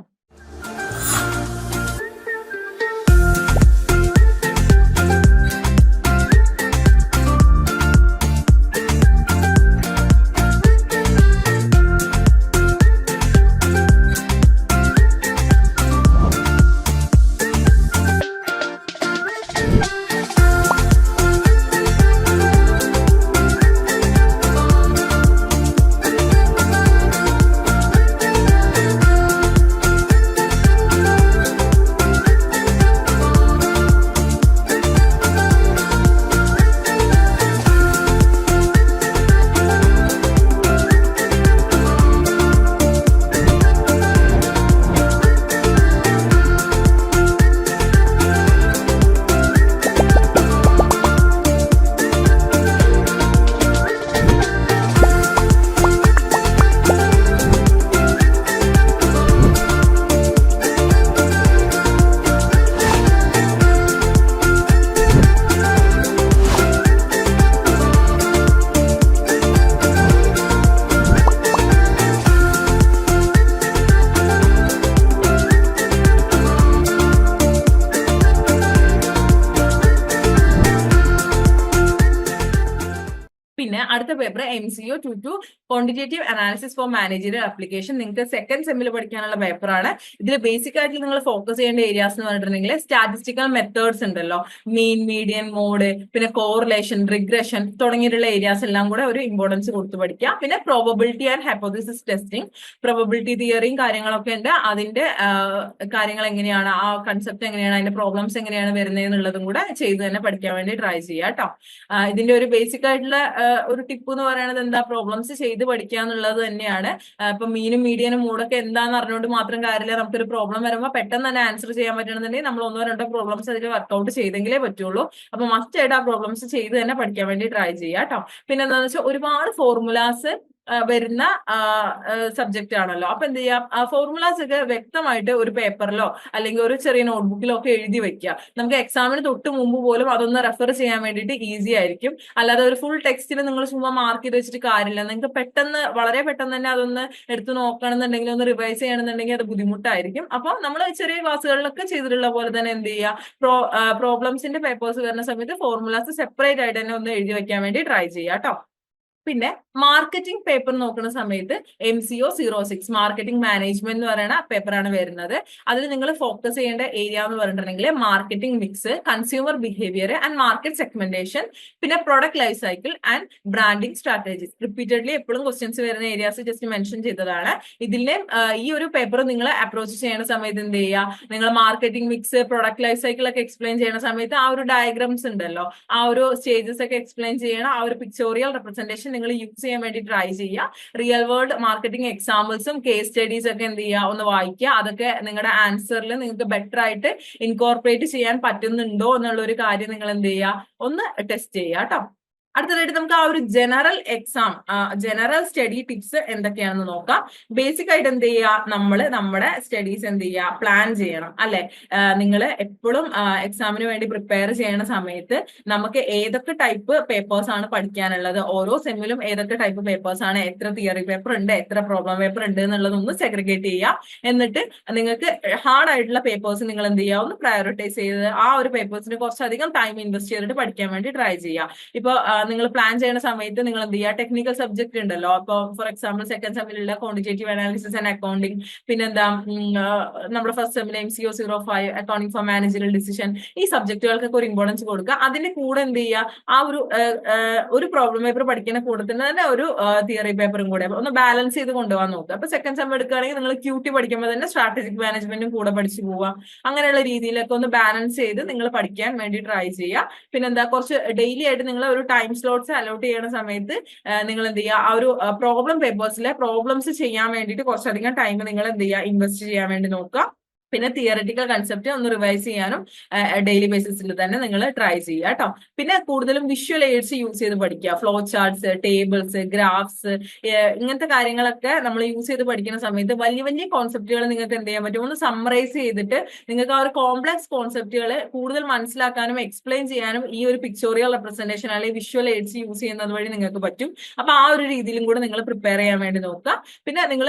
രണ്ടാമത്തെ paper M C O two two quantitative analysis for managerial application നിങ്ങൾക്ക് സെക്കൻഡ് സെമ്മിൽ പഠിക്കാനുള്ള പേപ്പറാണ് ഇതിൽ ബേസിക് ആയിട്ട് നിങ്ങൾ ഫോക്കസ് ചെയ്യേണ്ട ഏരിയാസ് എന്ന് പറഞ്ഞിട്ടുണ്ടെങ്കിൽ സ്റ്റാറ്റിസ്റ്റിക്കൽ മെത്തേഡ്സ് ഉണ്ടല്ലോ. മീൻ മീഡിയൻ മോഡ് പിന്നെ കോറിലേഷൻ റിഗ്രഷൻ തുടങ്ങിയിട്ടുള്ള ഏരിയാസ് എല്ലാം കൂടെ ഒരു ഇമ്പോർട്ടൻസ് കൊടുത്ത് പഠിക്കുക. പിന്നെ probability and hypothesis testing probability തിയറിയും കാര്യങ്ങളൊക്കെ ഉണ്ട്. അതിന്റെ കാര്യങ്ങൾ എങ്ങനെയാണ് ആ കൺസെപ്റ്റ് എങ്ങനെയാണ് അതിന്റെ പ്രോബ്ലംസ് എങ്ങനെയാണ് വരുന്നത് എന്നുള്ളതും കൂടെ ചെയ്ത് തന്നെ പഠിക്കാൻ വേണ്ടി ട്രൈ ചെയ്യുക കേട്ടോ. ഇതിന്റെ ഒരു ബേസിക് ആയിട്ടുള്ള ഒരു ടിപ്പ് എന്ന് പറയുന്നത് എന്താ? പ്രോബ്ലംസ് ചെയ്ത് പഠിക്കുക എന്നുള്ളത് തന്നെയാണ് ഇപ്പൊ മീനും മീഡിയനും മൂടൊക്കെ എന്താന്ന് അറിഞ്ഞുകൊണ്ട് മാത്രം കാര്യമില്ല. നമുക്കൊരു പ്രോബ്ലം വരുമ്പോൾ പെട്ടെന്ന് തന്നെ ആൻസർ ചെയ്യാൻ പറ്റണമെന്നുണ്ടെങ്കിൽ നമ്മൾ ഒന്നോ രണ്ടോ പ്രോബ്ലംസ് അതിൽ വർക്ക്ഔട്ട് ചെയ്തെങ്കിലേ പറ്റുള്ളൂ. അപ്പൊ മസ്റ്റ് ആയിട്ട് ആ പ്രോബ്ലംസ് ചെയ്ത് തന്നെ പഠിക്കാൻ വേണ്ടി ട്രൈ ചെയ്യുക കേട്ടോ പിന്നെ എന്താണെന്ന് വെച്ചാൽ ഒരുപാട് ഫോർമുലാസ് വരുന്ന സബ്ജക്റ്റ് ആണല്ലോ. അപ്പൊ എന്ത് ചെയ്യാം? ഫോർമുലാസ് ഒക്കെ വ്യക്തമായിട്ട് ഒരു പേപ്പറിലോ അല്ലെങ്കിൽ ഒരു ചെറിയ നോട്ട്ബുക്കിലോ ഒക്കെ എഴുതി വെക്കുക. നമുക്ക് എക്സാമിന് തൊട്ട് മുമ്പ് പോലും അതൊന്ന് റെഫർ ചെയ്യാൻ വേണ്ടിയിട്ട് ഈസി ആയിരിക്കും. അല്ലാതെ ഒരു ഫുൾ ടെക്സ്റ്റിൽ നിങ്ങൾ ചുമ്മാ മാർക്ക് ചെയ്ത് വെച്ചിട്ട് കാര്യമില്ല. നിങ്ങൾക്ക് പെട്ടെന്ന് വളരെ പെട്ടെന്ന് തന്നെ അതൊന്ന് എടുത്ത് നോക്കണമെന്നുണ്ടെങ്കിൽ ഒന്ന് റിവൈസ് ചെയ്യണമെന്നുണ്ടെങ്കിൽ അത് ബുദ്ധിമുട്ടായിരിക്കും. അപ്പൊ നമ്മൾ ചെറിയ ക്ലാസ്സുകളിലൊക്കെ ചെയ്തിട്ടുള്ള പോലെ തന്നെ എന്ത് ചെയ്യുക? പ്രോ പ്രോബ്ലംസിന്റെ പേപ്പേഴ്സ് വരുന്ന സമയത്ത് ഫോർമുലാസ് സെപ്പറേറ്റ് ആയിട്ട് തന്നെ ഒന്ന് എഴുതി വെക്കാൻ വേണ്ടി ട്രൈ ചെയ്യാം കേട്ടോ. പിന്നെ മാർക്കറ്റിംഗ് പേപ്പർ നോക്കുന്ന സമയത്ത് M C O zero six marketing management എന്ന് പറയുന്ന പേപ്പറാണ് വരുന്നത്. അതിൽ നിങ്ങൾ ഫോക്കസ് ചെയ്യേണ്ട ഏരിയ എന്ന് പറഞ്ഞിട്ടുണ്ടെങ്കിൽ marketing mix consumer behaviour and market segmentation പിന്നെ product life cycle and branding strategies repeatedly എപ്പോഴും ക്വസ്റ്റ്യൻസ് വരുന്ന ഏരിയാസ് ജസ്റ്റ് മെൻഷൻ ചെയ്തതാണ്. ഇതിന്റെ ഈ ഒരു പേപ്പർ നിങ്ങൾ അപ്രോച്ച് ചെയ്യുന്ന സമയത്ത് എന്ത് ചെയ്യുക? നിങ്ങൾ marketing mix product life cycle ഒക്കെ എക്സ്പ്ലെയിൻ ചെയ്യുന്ന സമയത്ത് ആ ഒരു ഡയഗ്രാംസ് ഉണ്ടല്ലോ. ആ ഒരു സ്റ്റേജസ് ഒക്കെ എക്സ്പ്ലെയിൻ ചെയ്യണം. ആ ഒരു പിക്ചോറിയൽ റെപ്രസെന്റേഷൻ നിങ്ങൾ യൂസ് ചെയ്യാൻ വേണ്ടി ട്രൈ ചെയ്യുക. റിയൽ വേൾഡ് മാർക്കറ്റിംഗ് എക്സാമ്പിൾസും കേസ് സ്റ്റഡീസ് ഒക്കെ എന്ത് ചെയ്യുക? ഒന്ന് വായിക്കുക. അതൊക്കെ നിങ്ങളുടെ ആൻസറിൽ നിങ്ങൾക്ക് ബെറ്റർ ആയിട്ട് ഇൻകോർപ്പറേറ്റ് ചെയ്യാൻ പറ്റുന്നുണ്ടോ എന്നുള്ള ഒരു കാര്യം നിങ്ങൾ എന്ത് ചെയ്യുക? ഒന്ന് ടെസ്റ്റ് ചെയ്യുക കേട്ടോ. അടുത്തതായിട്ട് നമുക്ക് ആ ഒരു general exam general study tips എന്തൊക്കെയാണെന്ന് നോക്കാം. ബേസിക് ആയിട്ട് എന്ത് ചെയ്യുക? നമ്മൾ നമ്മുടെ സ്റ്റഡീസ് എന്ത് ചെയ്യുക? പ്ലാൻ ചെയ്യണം അല്ലെ? നിങ്ങൾ എപ്പോഴും എക്സാമിന് വേണ്ടി പ്രിപ്പയർ ചെയ്യണ സമയത്ത് നമുക്ക് ഏതൊക്കെ ടൈപ്പ് പേപ്പേഴ്സ് ആണ് പഠിക്കാനുള്ളത്? ഓരോ സെമ്മിലും ഏതൊക്കെ ടൈപ്പ് പേപ്പേഴ്സ് ആണ്? എത്ര തിയറി പേപ്പർ ഉണ്ട്? എത്ര പ്രോബ്ലം പേപ്പർ ഉണ്ട്? എന്നുള്ളതൊന്ന് സെഗ്രിഗേറ്റ് ചെയ്യുക എന്നിട്ട് നിങ്ങൾക്ക് ഹാർഡ് ആയിട്ടുള്ള പേപ്പേഴ്സ് നിങ്ങൾ എന്ത് ചെയ്യുക? ഒന്ന് പ്രയോറിറ്റൈസ് ചെയ്ത് ആ ഒരു പേപ്പേഴ്സിന് കുറച്ചധികം ടൈം ഇൻവെസ്റ്റ് ചെയ്തിട്ട് പഠിക്കാൻ വേണ്ടി ട്രൈ ചെയ്യുക ഇപ്പൊ നിങ്ങൾ പ്ലാൻ ചെയ്യുന്ന സമയത്ത് നിങ്ങൾ എന്ത് ചെയ്യുക? ടെക്നിക്കൽ സബ്ജക്ട് ഉണ്ടല്ലോ. അപ്പൊ ഫോർ എക്സാമ്പിൾ സെക്കൻഡ് സെമ്മിലുള്ള ക്വാണ്ടിറ്റേറ്റീവ് അനാലിസിസ് ആൻഡ് അക്കൗണ്ടിങ് പിന്നെന്താ നമ്മുടെ first സെമ്മിൽ M C O zero five accounting for managerial decision ഈ സബ്ജക്റ്റുകൾക്കൊക്കെ ഒരു ഇമ്പോർട്ടൻസ് കൊടുക്കുക. അതിന്റെ കൂടെ എന്ത് ചെയ്യുക? ആ ഒരു ഒരു പ്രോബ്ലം പേപ്പർ പഠിക്കുന്ന കൂടെ തന്നെ ഒരു തിയറി പേപ്പറും കൂടെ. ഒന്ന് ബാലൻസ് ചെയ്ത് കൊണ്ടുപോകാൻ നോക്കുക. അപ്പൊ സെക്കൻഡ് സെം എടുക്കുകയാണെങ്കിൽ നിങ്ങൾ ക്യൂട്ടി പഠിക്കുമ്പോൾ തന്നെ സ്ട്രാറ്റജിക് മാനേജ്മെന്റും കൂടെ പഠിച്ചു പോവുക. അങ്ങനെയുള്ള രീതിയിലൊക്കെ ഒന്ന് ബാലൻസ് ചെയ്ത് നിങ്ങൾ പഠിക്കാൻ വേണ്ടി ട്രൈ ചെയ്യുക. പിന്നെന്താ കുറച്ച് ഡെയിലി ആയിട്ട് നിങ്ങൾ ഒരു ടൈം സ്ലോട്ട്സ് അലോട്ട് ചെയ്യുന്ന സമയത്ത് നിങ്ങൾ എന്ത് ചെയ്യുക ആ ഒരു പ്രോബ്ലം പേപ്പേഴ്സിലെ പ്രോബ്ലംസ് ചെയ്യാൻ വേണ്ടിയിട്ട് കുറച്ചധികം ടൈം നിങ്ങൾ എന്ത് ചെയ്യുക ഇൻവെസ്റ്റ് ചെയ്യാൻ വേണ്ടി നോക്കുക പിന്നെ തിയററ്റിക്കൽ കൺസെപ്റ്റ് ഒന്ന് റിവൈസ് ചെയ്യാനും ഡെയിലി ബേസിസിൽ തന്നെ നിങ്ങൾ ട്രൈ ചെയ്യുക കേട്ടോ പിന്നെ കൂടുതലും വിഷ്വൽ എയ്ഡ്സ് യൂസ് ചെയ്ത് പഠിക്കുക. ഫ്ലോ ചാർട്ട്സ് ടേബിൾസ് ഗ്രാഫ്സ് ഇങ്ങനത്തെ കാര്യങ്ങളൊക്കെ നമ്മൾ യൂസ് ചെയ്ത് പഠിക്കുന്ന സമയത്ത് വലിയ വലിയ കോൺസെപ്റ്റുകൾ നിങ്ങൾക്ക് എന്ത് ചെയ്യാൻ പറ്റും? ഒന്ന് സമ്മറൈസ് ചെയ്തിട്ട് നിങ്ങൾക്ക് ആ ഒരു കോംപ്ലക്സ് കോൺസെപ്റ്റുകൾ കൂടുതൽ മനസ്സിലാക്കാനും എക്സ്പ്ലെയിൻ ചെയ്യാനും ഈ ഒരു പിക്ചോറിയൽ റെപ്രസെന്റേഷൻ അല്ലെങ്കിൽ വിഷ്വൽ എയ്ഡ്സ് യൂസ് ചെയ്യുന്നത് വഴി നിങ്ങൾക്ക് പറ്റും. അപ്പൊ ആ ഒരു രീതിയിലും കൂടെ നിങ്ങൾ പ്രിപ്പയർ ചെയ്യാൻ വേണ്ടി നോക്കുക. പിന്നെ നിങ്ങൾ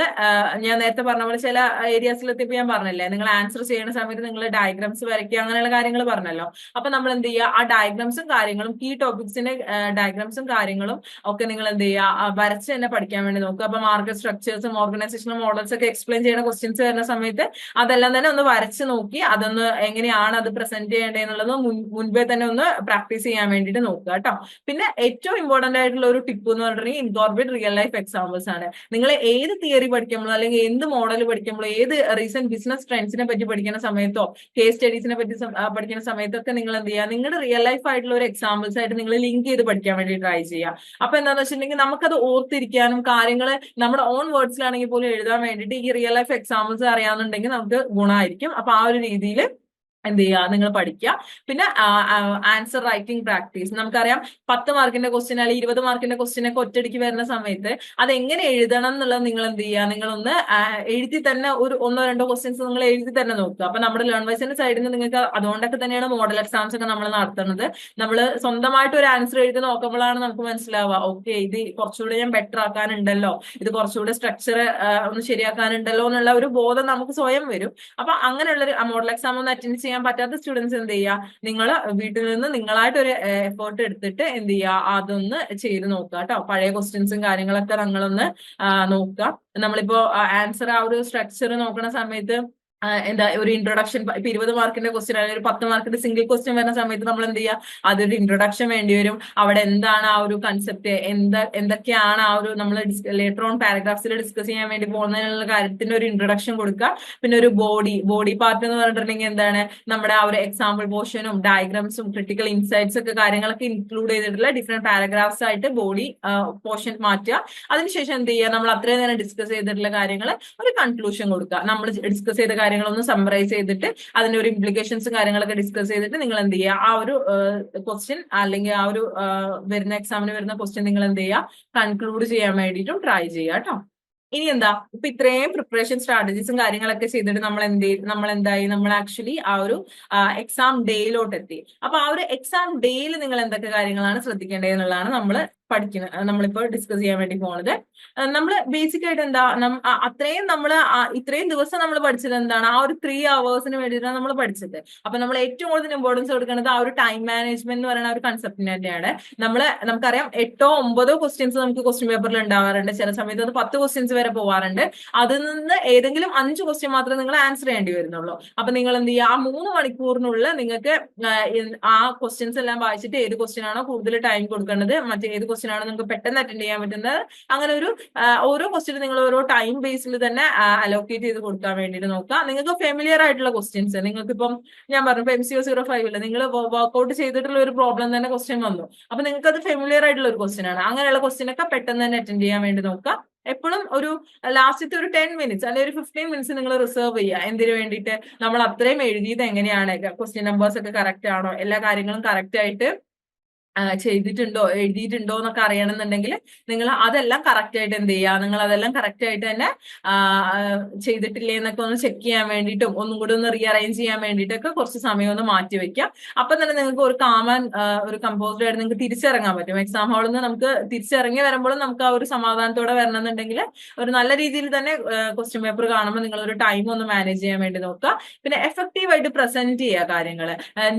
ഞാൻ നേരത്തെ പറഞ്ഞ പോലെ ചില ഏരിയാസിലെത്തിയപ്പോൾ ഞാൻ പറഞ്ഞില്ലേ നിങ്ങൾ ആൻസർ ചെയ്യുന്ന സമയത്ത് നിങ്ങൾ ഡയഗ്രാംസ് വരയ്ക്കുക അങ്ങനെയുള്ള കാര്യങ്ങൾ പറഞ്ഞല്ലോ. അപ്പൊ നമ്മൾ എന്ത് ചെയ്യുക? ആ ഡയഗ്രാംസും കാര്യങ്ങളും കീ ടോപ്പിക്സിന്റെ ഡയഗ്രാംസും കാര്യങ്ങളും ഒക്കെ നിങ്ങൾ എന്ത് ചെയ്യുക? വരച്ച് തന്നെ പഠിക്കാൻ വേണ്ടി നോക്കുക. അപ്പൊ മാർക്കറ്റ് സ്ട്രക്ചേഴ്സും ഓർഗനൈസേഷൻ മോഡൽസ് ഒക്കെ എക്സ്പ്ലെയിൻ ചെയ്യുന്ന ക്വസ്റ്റ്യൻസ് വരുന്ന സമയത്ത് അതെല്ലാം തന്നെ ഒന്ന് വരച്ച് നോക്കി അതൊന്ന് എങ്ങനെയാണ് അത് പ്രസന്റ് ചെയ്യേണ്ടതെന്നുള്ളത് മുൻപേ തന്നെ ഒന്ന് പ്രാക്ടീസ് ചെയ്യാൻ വേണ്ടിയിട്ട് നോക്കുക കേട്ടോ. പിന്നെ ഏറ്റവും ഇമ്പോർട്ടന്റ് ആയിട്ടുള്ള ഒരു ടിപ്പ് എന്ന് പറഞ്ഞിട്ടുണ്ടെങ്കിൽ ഇൻകോർബേറ്റ് റിയൽ ലൈഫ് എക്സാമ്പിൾസ് ആണ്. നിങ്ങൾ ഏത് തിയറി പഠിക്കുമ്പോഴോ അല്ലെങ്കിൽ എന്ത് മോഡൽ പഠിക്കുമ്പോഴോ ഏത് റീസെന്റ് ബിസിനസ് ട്രെൻഡ്സിനെ പറ്റി പഠിക്കുന്ന സമയത്തോ കേസ് സ്റ്റഡീസിനെ പറ്റി പഠിക്കുന്ന സമയത്തൊക്കെ നിങ്ങൾ എന്ത് ചെയ്യുക? നിങ്ങളുടെ റിയൽ ലൈഫ് ആയിട്ടുള്ള ഒരു എക്സാമ്പിൾസ് ആയിട്ട് നിങ്ങൾ ലിങ്ക് ചെയ്ത് പഠിക്കാൻ വേണ്ടി ട്രൈ ചെയ്യുക. അപ്പൊ എന്താണെന്ന് വെച്ചിട്ടുണ്ടെങ്കിൽ നമുക്കത് ഓർത്തിരിക്കാനും കാര്യങ്ങൾ നമ്മുടെ ഓൺ വേർഡ്സിലാണെങ്കിൽ പോലും എഴുതാൻ വേണ്ടിയിട്ട് ഈ റിയൽ ലൈഫ് എക്സാമ്പിൾസ് അറിയാന്നുണ്ടെങ്കിൽ നമുക്ക് ഗുണമായിരിക്കും. അപ്പൊ ആ ഒരു രീതിയിൽ എന്ത് ചെയ്യുക നിങ്ങൾ പഠിക്കുക പിന്നെ ആൻസർ റൈറ്റിംഗ് പ്രാക്ടീസ് നമുക്കറിയാം പത്ത് മാർക്കിന്റെ ക്വസ്റ്റ്യൻ അല്ലെങ്കിൽ ഇരുപത് മാർക്കിന്റെ ക്വസ്റ്റ്യൻ ഒക്കെ ഒറ്റയടിക്ക് വരുന്ന സമയത്ത് അത് എങ്ങനെ എഴുതണം എന്നുള്ളത് നിങ്ങൾ എന്ത് ചെയ്യുക നിങ്ങളൊന്ന് എഴുതി തന്നെ ഒരു ഒന്നോ രണ്ടോ ക്വസ്റ്റ്യൻസ് നിങ്ങൾ എഴുതി തന്നെ നോക്കുക. അപ്പൊ നമ്മുടെ ലേൺ വൈസിന്റെ സൈഡിൽ നിന്ന് നിങ്ങൾക്ക് അതുകൊണ്ടൊക്കെ തന്നെയാണ് മോഡൽ എക്സാംസ് ഒക്കെ നമ്മൾ നടത്തുന്നത്. നമ്മൾ സ്വന്തമായിട്ട് ഒരു ആൻസർ എഴുതി നോക്കുമ്പോഴാണ് നമുക്ക് മനസ്സിലാവുക ഓക്കെ ഇത് കുറച്ചുകൂടെ ഞാൻ ബെറ്റർ ആക്കാനുണ്ടല്ലോ. ഇത് കുറച്ചുകൂടെ സ്ട്രക്ചർ ഒന്ന് ശരിയാക്കാനുണ്ടല്ലോ എന്നുള്ള ഒരു ബോധം നമുക്ക് സ്വയം വരും. അപ്പൊ അങ്ങനെയുള്ള ഒരു മോഡൽ എക്സാം ഒന്ന് അറ്റൻഡ് ചെയ്യാൻ പറ്റാത്ത സ്റ്റുഡൻസ് എന്ത് ചെയ്യുക നിങ്ങൾ വീട്ടിൽ നിന്ന് നിങ്ങളായിട്ട് ഒരു എഫേർട്ട് എടുത്തിട്ട് എന്ത് ചെയ്യുക അതൊന്ന് ചെയ്ത് നോക്കുക കേട്ടോ പഴയ ക്വസ്റ്റ്യൻസും കാര്യങ്ങളൊക്കെ നിങ്ങളൊന്ന് നോക്കുക. നമ്മളിപ്പോ ആൻസർ ആ ഒരു സ്ട്രക്ചർ നോക്കുന്ന സമയത്ത് എന്താ ഒരു ഇൻട്രൊഡക്ഷൻ ഇപ്പൊ ഇരുപത് മാർക്കിന്റെ ക്വസ്റ്റ്യൻ അല്ലെങ്കിൽ ഒരു പത്ത് മാർക്കിന്റെ സിംഗിൾ ക്വസ്റ്റ്യൻ വരുന്ന സമയത്ത് നമ്മൾ എന്ത് ചെയ്യുക അതൊരു ഇൻട്രൊഡക്ഷൻ വേണ്ടി വരും. അവിടെ എന്താണ് ആ ഒരു കൺസെപ്റ്റ് എന്താ എന്തൊക്കെയാണ് ആ ഒരു നമ്മൾ ലേറ്റർ ഓൺ പാരഗ്രാഫ്സിൽ ഡിസ്കസ് ചെയ്യാൻ വേണ്ടി പോകുന്നതിനുള്ള കാര്യത്തിന്റെ ഒരു ഇൻട്രൊഡക്ഷൻ കൊടുക്കുക. പിന്നെ ഒരു ബോഡി ബോഡി പാർട്ട് എന്ന് പറഞ്ഞിട്ടുണ്ടെങ്കിൽ എന്താണ്? നമ്മുടെ ആ ഒരു എക്സാമ്പിൾ പോർഷനും ഡയഗ്രാംസും ക്രിട്ടിക്കൽ ഇൻസൈറ്റ്സ് ഒക്കെ കാര്യങ്ങളൊക്കെ ഇൻക്ലൂഡ് ചെയ്തിട്ടുള്ള ഡിഫറെന്റ് പാരഗ്രാഫ്സ് ആയിട്ട് ബോഡി പോർഷൻ മാറ്റുക. അതിനുശേഷം എന്ത് ചെയ്യുക? നമ്മൾ അത്രയും നേരം ഡിസ്കസ് ചെയ്തിട്ടുള്ള കാര്യങ്ങൾ ഒരു കൺക്ലൂഷൻ കൊടുക്കുക. നമ്മൾ ഡിസ്കസ് ചെയ്ത കാര്യങ്ങളൊന്ന് സമ്മറൈസ് ചെയ്തിട്ട് അതിന്റെ ഒരു ഇംപ്ലിക്കേഷൻസും കാര്യങ്ങളൊക്കെ ഡിസ്കസ് ചെയ്തിട്ട് നിങ്ങൾ എന്ത് ചെയ്യുക? ആ ഒരു ക്വസ്റ്റ്യൻ അല്ലെങ്കിൽ ആ ഒരു വരുന്ന എക്സാമിന് വരുന്ന ക്വസ്റ്റ്യൻ നിങ്ങൾ എന്ത് ചെയ്യുക? കൺക്ലൂഡ് ചെയ്യാൻ വേണ്ടിയിട്ടും ട്രൈ ചെയ്യുക കേട്ടോ. ഇനി എന്താ? ഇപ്പൊ ഇത്രയും പ്രിപ്പറേഷൻ സ്ട്രാറ്റജീസും കാര്യങ്ങളൊക്കെ ചെയ്തിട്ട് നമ്മൾ എന്ത് നമ്മൾ എന്തായി? നമ്മൾ ആക്ച്വലി ആ ഒരു എക്സാം ഡേയിലോട്ട് എത്തി. അപ്പൊ ആ ഒരു എക്സാം ഡേയിൽ നിങ്ങൾ എന്തൊക്കെ കാര്യങ്ങളാണ് ശ്രദ്ധിക്കേണ്ടത് എന്നുള്ളതാണ് നമ്മൾ പഠിക്കുന്നത് നമ്മളിപ്പോൾ ഡിസ്കസ് ചെയ്യാൻ വേണ്ടി പോണത്. നമ്മൾ ബേസിക് ആയിട്ട് എന്താ അത്രയും നമ്മൾ ഇത്രയും ദിവസം നമ്മൾ പഠിച്ചത് എന്താണ്? ആ ഒരു ത്രീ അവേഴ്സിന് വേണ്ടിയിട്ടാണ് നമ്മൾ പഠിച്ചത്. അപ്പൊ നമ്മൾ ഏറ്റവും കൂടുതൽ ഇമ്പോർട്ടൻസ് കൊടുക്കുന്നത് ആ ഒരു ടൈം മാനേജ്മെന്റ് എന്ന് പറയുന്ന ഒരു കൺസെപ്റ്റിന് തന്നെയാണ്. നമ്മൾ നമുക്കറിയാം എട്ടോ ഒമ്പതോ ക്വസ്റ്റ്യൻസ് നമുക്ക് ക്വസ്റ്റ്യൻ പേപ്പറിൽ ഉണ്ടാവാറുണ്ട്. ചില സമയത്ത് അത് പത്ത് ക്വസ്റ്റ്യൻസ് വരെ പോവാറുണ്ട്. അതിൽ നിന്ന് ഏതെങ്കിലും അഞ്ച് ക്വസ്റ്റ്യൻ മാത്രമേ നിങ്ങൾ ആൻസർ ചെയ്യേണ്ടി വരുന്നുള്ളൂ. അപ്പൊ നിങ്ങൾ എന്ത് ചെയ്യുക? ആ മൂന്ന് മണിക്കൂറിനുള്ളിൽ നിങ്ങൾക്ക് ആ ക്വസ്റ്റ്യൻസ് എല്ലാം വായിച്ചിട്ട് ഏത് ക്വസ്റ്റ്യൻ ആണോ കൂടുതൽ ടൈം കൊടുക്കേണ്ടത് മറ്റേ ഏത് ക്വസ്റ്റ്യൻ ആണ് നിങ്ങൾക്ക് പെട്ടെന്ന് അറ്റൻഡ് ചെയ്യാൻ പറ്റുന്നത്. അങ്ങനെ ഒരു ഓരോ ക്വസ്റ്റ്യൻ നിങ്ങൾ ഓരോ ടൈം ബേസിൽ തന്നെ അലോക്കേറ്റ് ചെയ്ത് കൊടുക്കാൻ വേണ്ടിയിട്ട് നോക്കുക. നിങ്ങൾക്ക് ഫെമിലിയർ ആയിട്ടുള്ള ക്വസ്റ്റ്യൻസ് നിങ്ങൾക്ക് ഇപ്പം ഞാൻ പറഞ്ഞു M C O zero five ഇല്ല നിങ്ങൾ വർക്ക്ഔട്ട് ചെയ്തിട്ടുള്ള ഒരു പ്രോബ്ലം തന്നെ ക്വസ്റ്റ്യൻ വന്നു. അപ്പൊ നിങ്ങൾക്ക് അത് ഫെമിലിയർ ആയിട്ടുള്ള ഒരു ക്വസ്റ്റ്യൻ ആണ്. അങ്ങനെയുള്ള ക്വസ്റ്റ്യൻ ഒക്കെ പെട്ടെന്ന് തന്നെ അറ്റൻഡ് ചെയ്യാൻ വേണ്ടി നോക്കുക. എപ്പോഴും ഒരു ലാസ്റ്റത്തെ ഒരു ടെൻ മിനിറ്റ്സ് അല്ലെങ്കിൽ ഒരു ഫിഫ്റ്റീൻ മിനിറ്റ്സ് നിങ്ങൾ റിസർവ് ചെയ്യുക. എന്തിനു വേണ്ടിയിട്ട്? നമ്മൾ അത്രയും എഴുതിയത് എങ്ങനെയാണ്? ക്വസ്റ്റ്യൻ നമ്പേഴ്സ് ഒക്കെ കറക്റ്റ് ആണോ? എല്ലാ കാര്യങ്ങളും കറക്റ്റ് ആയിട്ട് ചെയ്തിട്ടുണ്ടോ എഴുതിയിട്ടുണ്ടോ എന്നൊക്കെ അറിയണമെന്നുണ്ടെങ്കിൽ നിങ്ങൾ അതെല്ലാം കറക്റ്റ് ആയിട്ട് എന്ത് ചെയ്യുക നിങ്ങൾ അതെല്ലാം കറക്റ്റ് ആയിട്ട് തന്നെ ചെയ്തിട്ടില്ലേ എന്നൊക്കെ ഒന്ന് ചെക്ക് ചെയ്യാൻ വേണ്ടിയിട്ടും ഒന്നും കൂടി ഒന്ന് റീഅറേഞ്ച് ചെയ്യാൻ വേണ്ടിയിട്ടൊക്കെ കുറച്ച് സമയം ഒന്ന് മാറ്റി വെക്കാം അപ്പൊ തന്നെ നിങ്ങൾക്ക് ഒരു കാമൻ ഒരു കമ്പോസ്ഡ് ആയിട്ട് നിങ്ങൾക്ക് തിരിച്ചിറങ്ങാൻ പറ്റും. എക്സാം ഹാളിൽ നിന്ന് നമുക്ക് തിരിച്ചിറങ്ങി വരുമ്പോഴും നമുക്ക് ആ ഒരു സമാധാനത്തോടെ വരണമെന്നുണ്ടെങ്കിൽ ഒരു നല്ല രീതിയിൽ തന്നെ ക്വസ്റ്റ്യൻ പേപ്പർ കാണുമ്പോൾ നിങ്ങൾ ഒരു ടൈം ഒന്ന് മാനേജ് ചെയ്യാൻ വേണ്ടി നോക്കുക. പിന്നെ എഫക്റ്റീവ് ആയിട്ട് പ്രസന്റ് ചെയ്യുക കാര്യങ്ങൾ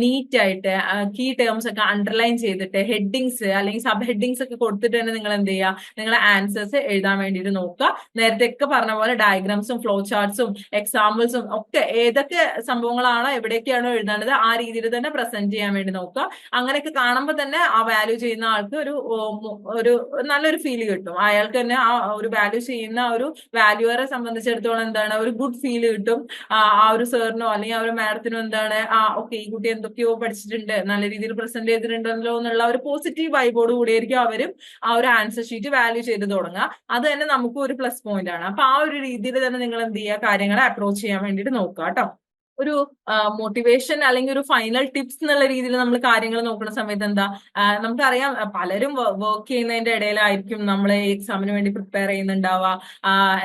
നീറ്റ് ആയിട്ട് കീ ടേംസ് ഒക്കെ അണ്ടർലൈൻ ചെയ്തിട്ട് ഹെഡിങ്സ് അല്ലെങ്കിൽ സബ് ഹെഡിങ്സ് ഒക്കെ കൊടുത്തിട്ട് തന്നെ നിങ്ങൾ എന്ത് ചെയ്യുക? നിങ്ങളെ ആൻസേഴ്സ് എഴുതാൻ വേണ്ടിയിട്ട് നോക്കുക. നേരത്തെ ഒക്കെ പറഞ്ഞ പോലെ ഡയഗ്രാംസും ഫ്ലോ ചാർട്ട്സും എക്സാമ്പിൾസും ഒക്കെ ഏതൊക്കെ സംഭവങ്ങളാണോ എവിടെയൊക്കെയാണോ എഴുതേണ്ടത് ആ രീതിയിൽ തന്നെ പ്രസന്റ് ചെയ്യാൻ വേണ്ടി നോക്കുക. അങ്ങനെയൊക്കെ കാണുമ്പോൾ തന്നെ ആ വാല്യൂ ചെയ്യുന്ന ആൾക്ക് ഒരു ഒരു നല്ലൊരു ഫീൽ കിട്ടും. അയാൾക്ക് തന്നെ ആ ഒരു വാല്യൂ ചെയ്യുന്ന ഒരു വാല്യൂവറെ സംബന്ധിച്ചിടത്തോളം എന്താണ് ഒരു ഗുഡ് ഫീൽ കിട്ടും. ആ ആ ഒരു സാറിനോ അല്ലെങ്കിൽ ആ ഒരു മാഡത്തിനോ എന്താണ് ആ ഓക്കെ ഈ കുട്ടി എന്തൊക്കെയോ പഠിച്ചിട്ടുണ്ട്. നല്ല രീതിയിൽ പ്രസന്റ് ചെയ്തിട്ടുണ്ടല്ലോ എന്നുള്ള ഒരു പോസിറ്റീവ് വൈബോട് കൂടിയായിരിക്കും അവരും ആ ഒരു ആൻസർ ഷീറ്റ് വാല്യൂ ചെയ്ത് തുടങ്ങുക. അത് തന്നെ നമുക്ക് ഒരു പ്ലസ് പോയിന്റ് ആണ്. അപ്പൊ ആ ഒരു രീതിയിൽ തന്നെ നിങ്ങൾ എന്ത് ചെയ്യുക? കാര്യങ്ങളെ അപ്രോച്ച് ചെയ്യാൻ വേണ്ടിയിട്ട് നോക്കുക കേട്ടോ. ഒരു മോട്ടിവേഷൻ അല്ലെങ്കിൽ ഒരു ഫൈനൽ ടിപ്സ് എന്നുള്ള രീതിയിൽ നമ്മൾ കാര്യങ്ങൾ നോക്കുന്ന സമയത്ത് എന്താ നമുക്കറിയാം പലരും വർക്ക് ചെയ്യുന്നതിന്റെ ഇടയിലായിരിക്കും നമ്മൾ എക്സാമിന് വേണ്ടി പ്രിപ്പയർ ചെയ്യുന്നുണ്ടാവുക.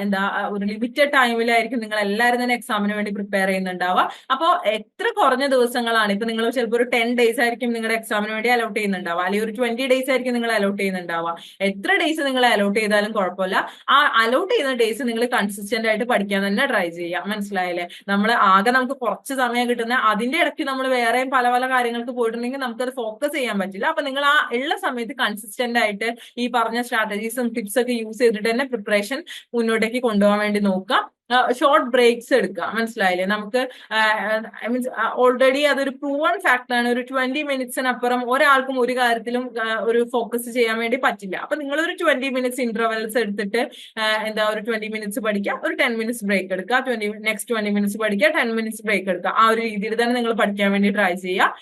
എന്താ ഒരു ലിമിറ്റഡ് ടൈമിലായിരിക്കും നിങ്ങൾ എല്ലാവരും തന്നെ എക്സാമിന് വേണ്ടി പ്രിപ്പയർ ചെയ്യുന്നുണ്ടാവുക. അപ്പോൾ എത്ര കുറഞ്ഞ ദിവസങ്ങളാണ് ഇപ്പൊ നിങ്ങൾ ചിലപ്പോൾ ഒരു ടെൻ ഡേയ്സ് ആയിരിക്കും നിങ്ങളുടെ എക്സാമിന് വേണ്ടി അലോട്ട് ചെയ്യുന്നുണ്ടാവുക. അല്ലെങ്കിൽ ഒരു ട്വന്റി ഡേയ്സ് ആയിരിക്കും നിങ്ങൾ അലോട്ട് ചെയ്യുന്നുണ്ടാവുക. എത്ര ഡേയ്സ് നിങ്ങൾ അലോട്ട് ചെയ്താലും കുഴപ്പമില്ല. ആ അലോട്ട് ചെയ്യുന്ന ഡേയ്സ് നിങ്ങൾ കൺസിസ്റ്റന്റ് ആയിട്ട് പഠിക്കാൻ തന്നെ ട്രൈ ചെയ്യുക. മനസ്സിലായില്ലേ? നമ്മൾ ആകെ നമുക്ക് കുറച്ച് സമയം കിട്ടുന്ന അതിന്റെ ഇടയ്ക്ക് നമ്മൾ വേറെയും പല പല കാര്യങ്ങൾക്ക് പോയിട്ടുണ്ടെങ്കിൽ നമുക്കത് ഫോക്കസ് ചെയ്യാൻ പറ്റില്ല. അപ്പൊ നിങ്ങൾ ആ ഉള്ള സമയത്ത് കൺസിസ്റ്റന്റ് ആയിട്ട് ഈ പറഞ്ഞ സ്ട്രാറ്റജീസും ടിപ്സ് ഒക്കെ യൂസ് ചെയ്തിട്ട് തന്നെ പ്രിപ്പറേഷൻ മുന്നോട്ടേക്ക് കൊണ്ടുപോകാൻ വേണ്ടി നോക്കുക. ഷോർട്ട് ബ്രേക്സ് എടുക്കുക മനസ്സിലായില്ലേ? നമുക്ക് ഐ മീൻസ് ഓൾറെഡി അതൊരു പ്രൂവൺ ഫാക്ട് ആണ്. ഒരു ട്വന്റി മിനിറ്റ്സിനപ്പുറം ഒരാൾക്കും ഒരു കാര്യത്തിലും ഒരു ഫോക്കസ് ചെയ്യാൻ വേണ്ടി പറ്റില്ല. അപ്പൊ നിങ്ങൾ ഒരു ട്വന്റി മിനിറ്റ്സ് ഇന്റർവെൽസ് എടുത്തിട്ട് എന്താ ഒരു ട്വന്റി മിനിറ്റ്സ് പഠിക്കുക. ഒരു ടെൻ മിനിറ്റ്സ് ബ്രേക്ക് എടുക്കുക. ട്വന്റി നെക്സ്റ്റ് ട്വന്റി മിനിറ്റ്സ് പഠിക്കുക. ടെൻ മിനിറ്റ്സ് ബ്രേക്ക് എടുക്കുക. ആ ഒരു രീതിയിൽ തന്നെ നിങ്ങൾ പഠിക്കാൻ വേണ്ടി ട്രൈ ചെയ്യുക.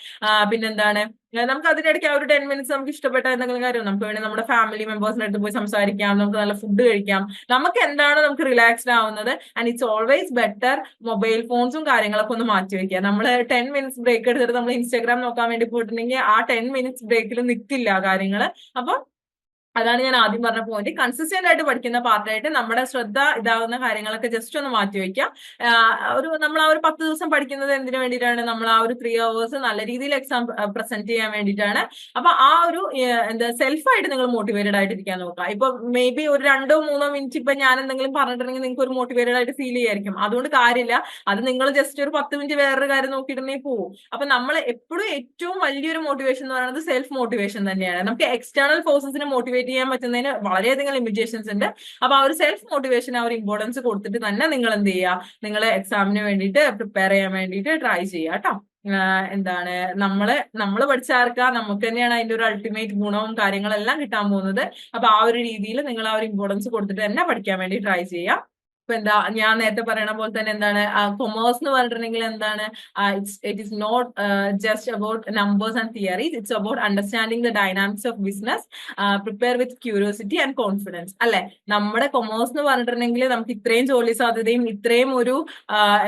പിന്നെന്താണ്? നമുക്ക് അതിനിടയ്ക്ക് ആ ഒരു ടെൻ മിനിറ്റ്സ് നമുക്ക് ഇഷ്ടപ്പെട്ട എന്തെങ്കിലും കാര്യം നമുക്ക് വേണ്ടി നമ്മുടെ ഫാമിലി മെമ്പേഴ്സിന്റെ അടുത്ത് പോയി സംസാരിക്കാം. നമുക്ക് നല്ല ഫുഡ് കഴിക്കാം. നമുക്ക് എന്താണ് നമുക്ക് റിലാക്സ്ഡ് ആവുന്നത്. And it's always better mobile ഫോൺസും കാര്യങ്ങളൊക്കെ ഒന്ന് മാറ്റി വെക്കുക. നമ്മൾ ടെൻ മിനിറ്റ്സ് ബ്രേക്ക് എടുത്തിട്ട് നമ്മൾ ഇൻസ്റ്റാഗ്രാം നോക്കാൻ വേണ്ടി പോയിട്ടുണ്ടെങ്കിൽ ആ ടെൻ മിനിറ്റ്സ് ബ്രേക്കിൽ നിൽക്കില്ല കാര്യങ്ങൾ അപ്പൊ അതാണ് ഞാൻ ആദ്യം പറഞ്ഞ പോയിന്റ് കൺസിസ്റ്റന്റ് ആയിട്ട് പഠിക്കുന്ന പാർട്ടായിട്ട് നമ്മുടെ ശ്രദ്ധ ഇതാവുന്ന കാര്യങ്ങളൊക്കെ ജസ്റ്റ് ഒന്ന് മാറ്റി വയ്ക്കാം ഒരു നമ്മൾ ആ ഒരു പത്ത് ദിവസം പഠിക്കുന്നത് എന്തിനു വേണ്ടിയിട്ടാണ്? നമ്മൾ ആ ഒരു ത്രീ അവേഴ്സ് നല്ല രീതിയിൽ എക്സാം പ്രസന്റ് ചെയ്യാൻ വേണ്ടിയിട്ടാണ്. അപ്പൊ ആ ഒരു എന്താ സെൽഫായിട്ട് നിങ്ങൾ മോട്ടിവേറ്റഡ് ആയിട്ട് ഇരിക്കാൻ നോക്കുക. ഇപ്പൊ മേ ബി ഒരു രണ്ടോ മൂന്നോ മിനിറ്റ് ഇപ്പൊ ഞാൻ എന്തെങ്കിലും പറഞ്ഞിട്ടുണ്ടെങ്കിൽ നിങ്ങൾക്ക് ഒരു മോട്ടിവേറ്റഡ് ആയിട്ട് ഫീൽ ചെയ്യായിരിക്കും. അതുകൊണ്ട് കാര്യമില്ല. അത് നിങ്ങൾ ജസ്റ്റ് ഒരു പത്ത് മിനിറ്റ് വേറൊരു കാര്യം നോക്കിയിട്ടുണ്ടെങ്കിൽ പോകും അപ്പൊ നമ്മൾ എപ്പോഴും ഏറ്റവും വലിയൊരു മോട്ടിവേഷൻ എന്ന് പറയുന്നത് സെൽഫ് മോട്ടിവേഷൻ തന്നെയാണ്. നമുക്ക് എക്സ്റ്റേണൽ ഫോഴ്സസിനെ മോട്ടിവേറ്റ് ചെയ്യാൻ പറ്റുന്നതിന് വളരെയധികം ലിമിറ്റേഷൻസ് ഉണ്ട്. അപ്പൊ ആ ഒരു സെൽഫ് മോട്ടിവേഷൻ ആ ഒരു ഇമ്പോർട്ടൻസ് കൊടുത്തിട്ട് തന്നെ നിങ്ങൾ എന്ത് ചെയ്യുക? നിങ്ങൾ എക്സാമിന് വേണ്ടിയിട്ട് പ്രിപ്പയർ ചെയ്യാൻ വേണ്ടിയിട്ട് ട്രൈ ചെയ്യുക കേട്ടോ. എന്താണ്? നമ്മൾ നമ്മൾ പഠിച്ച ആർക്കാ? നമുക്ക് തന്നെയാണ് അതിന്റെ ഒരു അൾട്ടിമേറ്റ് ഗുണവും കാര്യങ്ങളെല്ലാം കിട്ടാൻ പോകുന്നത്. അപ്പൊ ആ ഒരു രീതിയിൽ നിങ്ങൾ ആ ഒരു ഇമ്പോർട്ടൻസ് കൊടുത്തിട്ട് തന്നെ പഠിക്കാൻ വേണ്ടി ട്രൈ ചെയ്യാം ഇപ്പൊ എന്താ ഞാൻ നേരത്തെ പറയണ പോലെ തന്നെ എന്താണ് കൊമേഴ്സ് എന്ന് പറഞ്ഞിട്ടുണ്ടെങ്കിൽ എന്താണ് it is not just about numbers and theories it's about understanding the dynamics of business prepare with curiosity and confidence അല്ലെ? നമ്മുടെ കൊമേഴ്സ് എന്ന് പറഞ്ഞിട്ടുണ്ടെങ്കിൽ നമുക്ക് ഇത്രയും ജോലി സാധ്യതയും ഇത്രയും ഒരു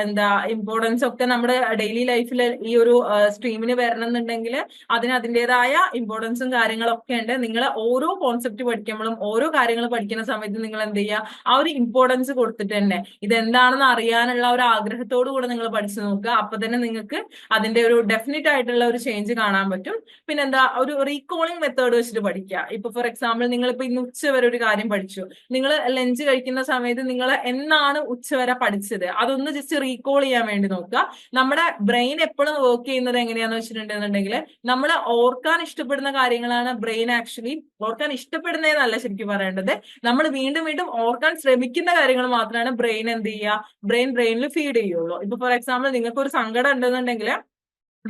എന്താ ഇമ്പോർട്ടൻസ് ഒക്കെ നമ്മുടെ ഡെയിലി ലൈഫിൽ ഈ ഒരു സ്ട്രീമിന് വരണം എന്നുണ്ടെങ്കിൽ അതിന് അതിന്റെതായ ഇമ്പോർട്ടൻസും കാര്യങ്ങളൊക്കെ ഉണ്ട്. നിങ്ങൾ ഓരോ കോൺസെപ്റ്റ് പഠിക്കുമ്പോഴും ഓരോ കാര്യങ്ങൾ പഠിക്കുന്ന സമയത്ത് നിങ്ങൾ എന്ത് ചെയ്യുക? ആ ഒരു ഇമ്പോർട്ടൻസ് കൊടുത്തിട്ട് തന്നെ ഇതെന്താണെന്ന് അറിയാനുള്ള ഒരു ആഗ്രഹത്തോടു കൂടെ നിങ്ങൾ പഠിച്ചു നോക്കുക. അപ്പൊ തന്നെ നിങ്ങൾക്ക് അതിന്റെ ഒരു ഡെഫിനറ്റ് ആയിട്ടുള്ള ഒരു ചേഞ്ച് കാണാൻ പറ്റും. പിന്നെ എന്താ ഒരു റീകോളിംഗ് മെത്തേഡ് വെച്ചിട്ട് പഠിക്കുക. ഇപ്പൊ ഫോർ എക്സാമ്പിൾ നിങ്ങൾ ഇപ്പൊ ഇന്ന് ഉച്ച വരെ ഒരു കാര്യം പഠിച്ചു. നിങ്ങൾ ലഞ്ച് കഴിക്കുന്ന സമയത്ത് നിങ്ങൾ എന്നാണ് ഉച്ച വരെ പഠിച്ചത്? അതൊന്ന് ജസ്റ്റ് റീകോൾ ചെയ്യാൻ വേണ്ടി നോക്കുക. നമ്മുടെ ബ്രെയിൻ എപ്പോഴും വർക്ക് ചെയ്യുന്നത് എങ്ങനെയാന്ന് വെച്ചിട്ടുണ്ടെന്നുണ്ടെങ്കിൽ നമ്മൾ ഓർക്കാൻ ഇഷ്ടപ്പെടുന്ന കാര്യങ്ങളാണ് ബ്രെയിൻ ആക്ച്വലി ഓർക്കാൻ ഇഷ്ടപ്പെടുന്നതെന്നല്ല ശരിക്കും പറയേണ്ടത്. നമ്മൾ വീണ്ടും വീണ്ടും ഓർക്കാൻ ശ്രമിക്കുന്ന കാര്യങ്ങൾ മാത്രമാണ് ബ്രെയിൻ എന്ത് ചെയ്യുക? ബ്രെയിൻ ബ്രെയിനിൽ ഫീഡ് ചെയ്യുള്ളൂ. ഇപ്പൊ ഫോർ എക്സാമ്പിൾ നിങ്ങൾക്ക് ഒരു സങ്കടം ഉണ്ടെന്നുണ്ടെങ്കിൽ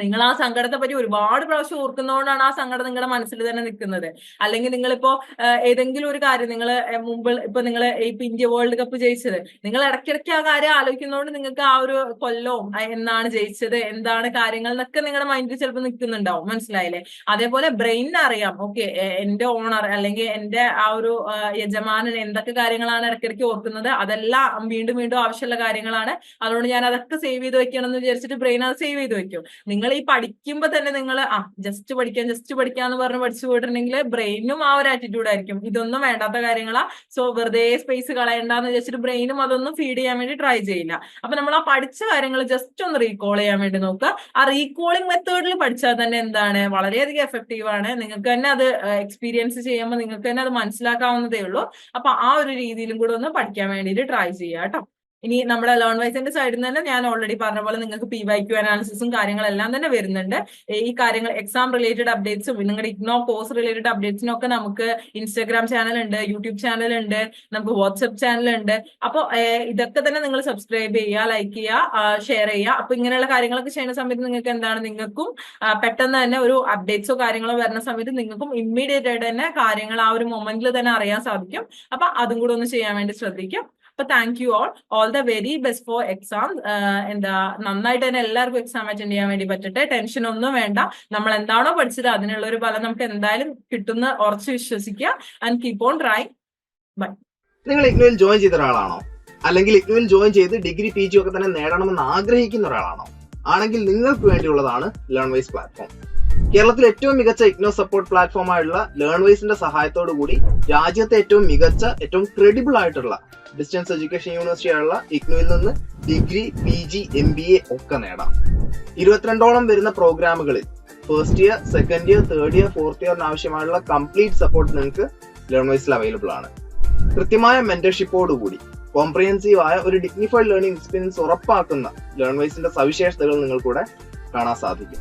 നിങ്ങൾ ആ സങ്കടത്തെ പറ്റി ഒരുപാട് പ്രാവശ്യം ഓർക്കുന്നതുകൊണ്ടാണ് ആ സങ്കടം നിങ്ങളുടെ മനസ്സിൽ തന്നെ നിൽക്കുന്നത് അല്ലെങ്കിൽ നിങ്ങളിപ്പോ ഏതെങ്കിലും ഒരു കാര്യം നിങ്ങൾ മുമ്പ് ഇപ്പൊ നിങ്ങൾ ഇപ്പൊ ഇന്ത്യ വേൾഡ് കപ്പ് ജയിച്ചത്. നിങ്ങൾ ഇടയ്ക്കിടയ്ക്ക് ആ കാര്യം ആലോചിക്കുന്നതുകൊണ്ട് നിങ്ങൾക്ക് ആ ഒരു കൊല്ലവും എന്നാണ് ജയിച്ചത് എന്താണ് കാര്യങ്ങൾ എന്നൊക്കെ നിങ്ങളുടെ മൈൻഡിൽ ചിലപ്പോൾ നിൽക്കുന്നുണ്ടാവും മനസ്സിലായില്ലേ? അതേപോലെ ബ്രെയിനിന് അറിയാം. ഓക്കെ എന്റെ ഓണർ അല്ലെങ്കിൽ എന്റെ ആ ഒരു യജമാനൻ എന്തൊക്കെ കാര്യങ്ങളാണ് ഇടയ്ക്കിടയ്ക്ക് ഓർക്കുന്നത് അതെല്ലാം വീണ്ടും വീണ്ടും ആവശ്യമുള്ള കാര്യങ്ങളാണ്. അതുകൊണ്ട് ഞാൻ അതൊക്കെ സേവ് ചെയ്ത് വെക്കണം എന്ന് വിചാരിച്ചിട്ട് ബ്രെയിൻ അത് സേവ് ചെയ്ത് വെക്കും. നിങ്ങൾ ഈ പഠിക്കുമ്പോൾ തന്നെ നിങ്ങൾ ആ ജസ്റ്റ് പഠിക്കാൻ ജസ്റ്റ് പഠിക്കാന്ന് പറഞ്ഞ് പഠിച്ചു പോയിട്ടുണ്ടെങ്കിൽ ബ്രെയിനും ആ ഒരു ആറ്റിറ്റ്യൂഡ് ആയിരിക്കും. ഇതൊന്നും വേണ്ടാത്ത കാര്യങ്ങളാ. സോ വെറുതെ സ്പേസ് കളയണ്ടെന്ന് വിചാരിച്ചിട്ട് ബ്രെയിനും അതൊന്നും ഫീഡ് ചെയ്യാൻ വേണ്ടി ട്രൈ ചെയ്യില്ല. അപ്പൊ നമ്മൾ ആ പഠിച്ച കാര്യങ്ങൾ ജസ്റ്റ് ഒന്ന് റീകോൾ ചെയ്യാൻ വേണ്ടി നോക്കുക. ആ റീകോളിംഗ് മെത്തേഡിൽ പഠിച്ചാൽ തന്നെ എന്താണ്? വളരെയധികം എഫക്റ്റീവ് ആണ്. നിങ്ങൾക്ക് തന്നെ അത് എക്സ്പീരിയൻസ് ചെയ്യുമ്പോൾ നിങ്ങൾക്ക് തന്നെ അത് മനസ്സിലാക്കാവുന്നതേ ഉള്ളൂ. അപ്പൊ ആ ഒരു രീതിയിലും കൂടെ ഒന്ന് പഠിക്കാൻ വേണ്ടിയിട്ട് ട്രൈ ചെയ്യുക കേട്ടോ. ഇനി നമ്മുടെ ലോൺ വൈസിന്റെ സൈഡിൽ നിന്ന് തന്നെ ഞാൻ ഓൾറെഡി പറഞ്ഞ പോലെ നിങ്ങൾക്ക് പി വൈ ക്യു അനാലിസിസും കാര്യങ്ങളെല്ലാം തന്നെ വരുന്നുണ്ട്. ഈ കാര്യങ്ങൾ എക്സാം റിലേറ്റഡ് അപ്ഡേറ്റ്സും നിങ്ങളുടെ ഇഗ്നോ കോഴ്സ് റിലേറ്റഡ് അപ്ഡേറ്റ്സിനും ഒക്കെ നമുക്ക് ഇൻസ്റ്റാഗ്രാം ചാനൽ ഉണ്ട് യൂട്യൂബ് ചാനൽ ഉണ്ട് നമുക്ക് വാട്സപ്പ് ചാനൽ ഉണ്ട്. അപ്പോൾ ഇതൊക്കെ തന്നെ നിങ്ങൾ സബ്സ്ക്രൈബ് ചെയ്യുക ലൈക്ക് ചെയ്യുക ഷെയർ ചെയ്യുക. അപ്പൊ ഇങ്ങനെയുള്ള കാര്യങ്ങളൊക്കെ ചെയ്യുന്ന സമയത്ത് നിങ്ങൾക്ക് എന്താണ്? നിങ്ങൾക്കും പെട്ടെന്ന് തന്നെ ഒരു അപ്ഡേറ്റ്സോ കാര്യങ്ങളോ വരുന്ന സമയത്ത് നിങ്ങൾക്കും ഇമ്മീഡിയറ്റ് ആയിട്ട് തന്നെ കാര്യങ്ങൾ ആ ഒരു മൊമെന്റിൽ തന്നെ അറിയാൻ സാധിക്കും. അപ്പൊ അതും കൂടെ ഒന്ന് ചെയ്യാൻ വേണ്ടി ശ്രദ്ധിക്കും. അപ്പൊ thank you all all the very best for exam എന്താ നന്നായിട്ട് തന്നെ എല്ലാവർക്കും എക്സാം അറ്റൻഡ് ചെയ്യാൻ വേണ്ടി പറ്റട്ടെ. ടെൻഷൻ ഒന്നും വേണ്ട. നമ്മൾ എന്താണോ പഠിച്ചത് അതിനുള്ള ഒരു ഫലം നമുക്ക് എന്തായാലും കിട്ടുന്ന ഉറച്ചു വിശ്വസിക്കുക and keep on try bye നിങ്ങൾ ഇഗ്നുവിൽ ജോയിൻ ചെയ്ത ഒരാളാണോ? അല്ലെങ്കിൽ ഇഗ്നുവിൽ ജോയിൻ ചെയ്ത് ഡിഗ്രി പി ജി ഒക്കെ തന്നെ നേടണമെന്ന് ആഗ്രഹിക്കുന്ന ഒരാളാണോ? ആണെങ്കിൽ നിങ്ങൾക്ക് വേണ്ടിയുള്ളതാണ് ലേൺ വൈസ് പ്ലാറ്റ്ഫോം കേരളത്തിലെ ഏറ്റവും മികച്ച ഇഗ്നോ സപ്പോർട്ട് പ്ലാറ്റ്ഫോമായുള്ള ലേൺ വൈസിന്റെ സഹായത്തോടു കൂടി രാജ്യത്തെ ഏറ്റവും മികച്ച ഏറ്റവും ക്രെഡിബിൾ ആയിട്ടുള്ള ഡിസ്റ്റൻസ് എഡ്യൂക്കേഷൻ യൂണിവേഴ്സിറ്റി ആയുള്ള ഇഗ്നുവിൽ നിന്ന് degree P G M B A ഒക്കെ നേടാം. ഇരുപത്തിരണ്ടോളം വരുന്ന പ്രോഗ്രാമുകളിൽ first year second year third year fourth ഇയറിന് ആവശ്യമായുള്ള കംപ്ലീറ്റ് സപ്പോർട്ട് നിങ്ങൾക്ക് ലേണേഴ്സിൽ അവൈലബിൾ ആണ്. കൃത്യമായ മെന്റർഷിപ്പോടുകൂടി കോംപ്രിഹെൻസീവ് ആയ ഒരു ഡിഗ്നിഫൈഡ് ലേണിംഗ് എക്സ്പീരിയൻസ് ഉറപ്പാക്കുന്ന ലേൺ വൈസിന്റെ സവിശേഷതകൾ നിങ്ങൾക്കൂടെ കാണാൻ സാധിക്കും.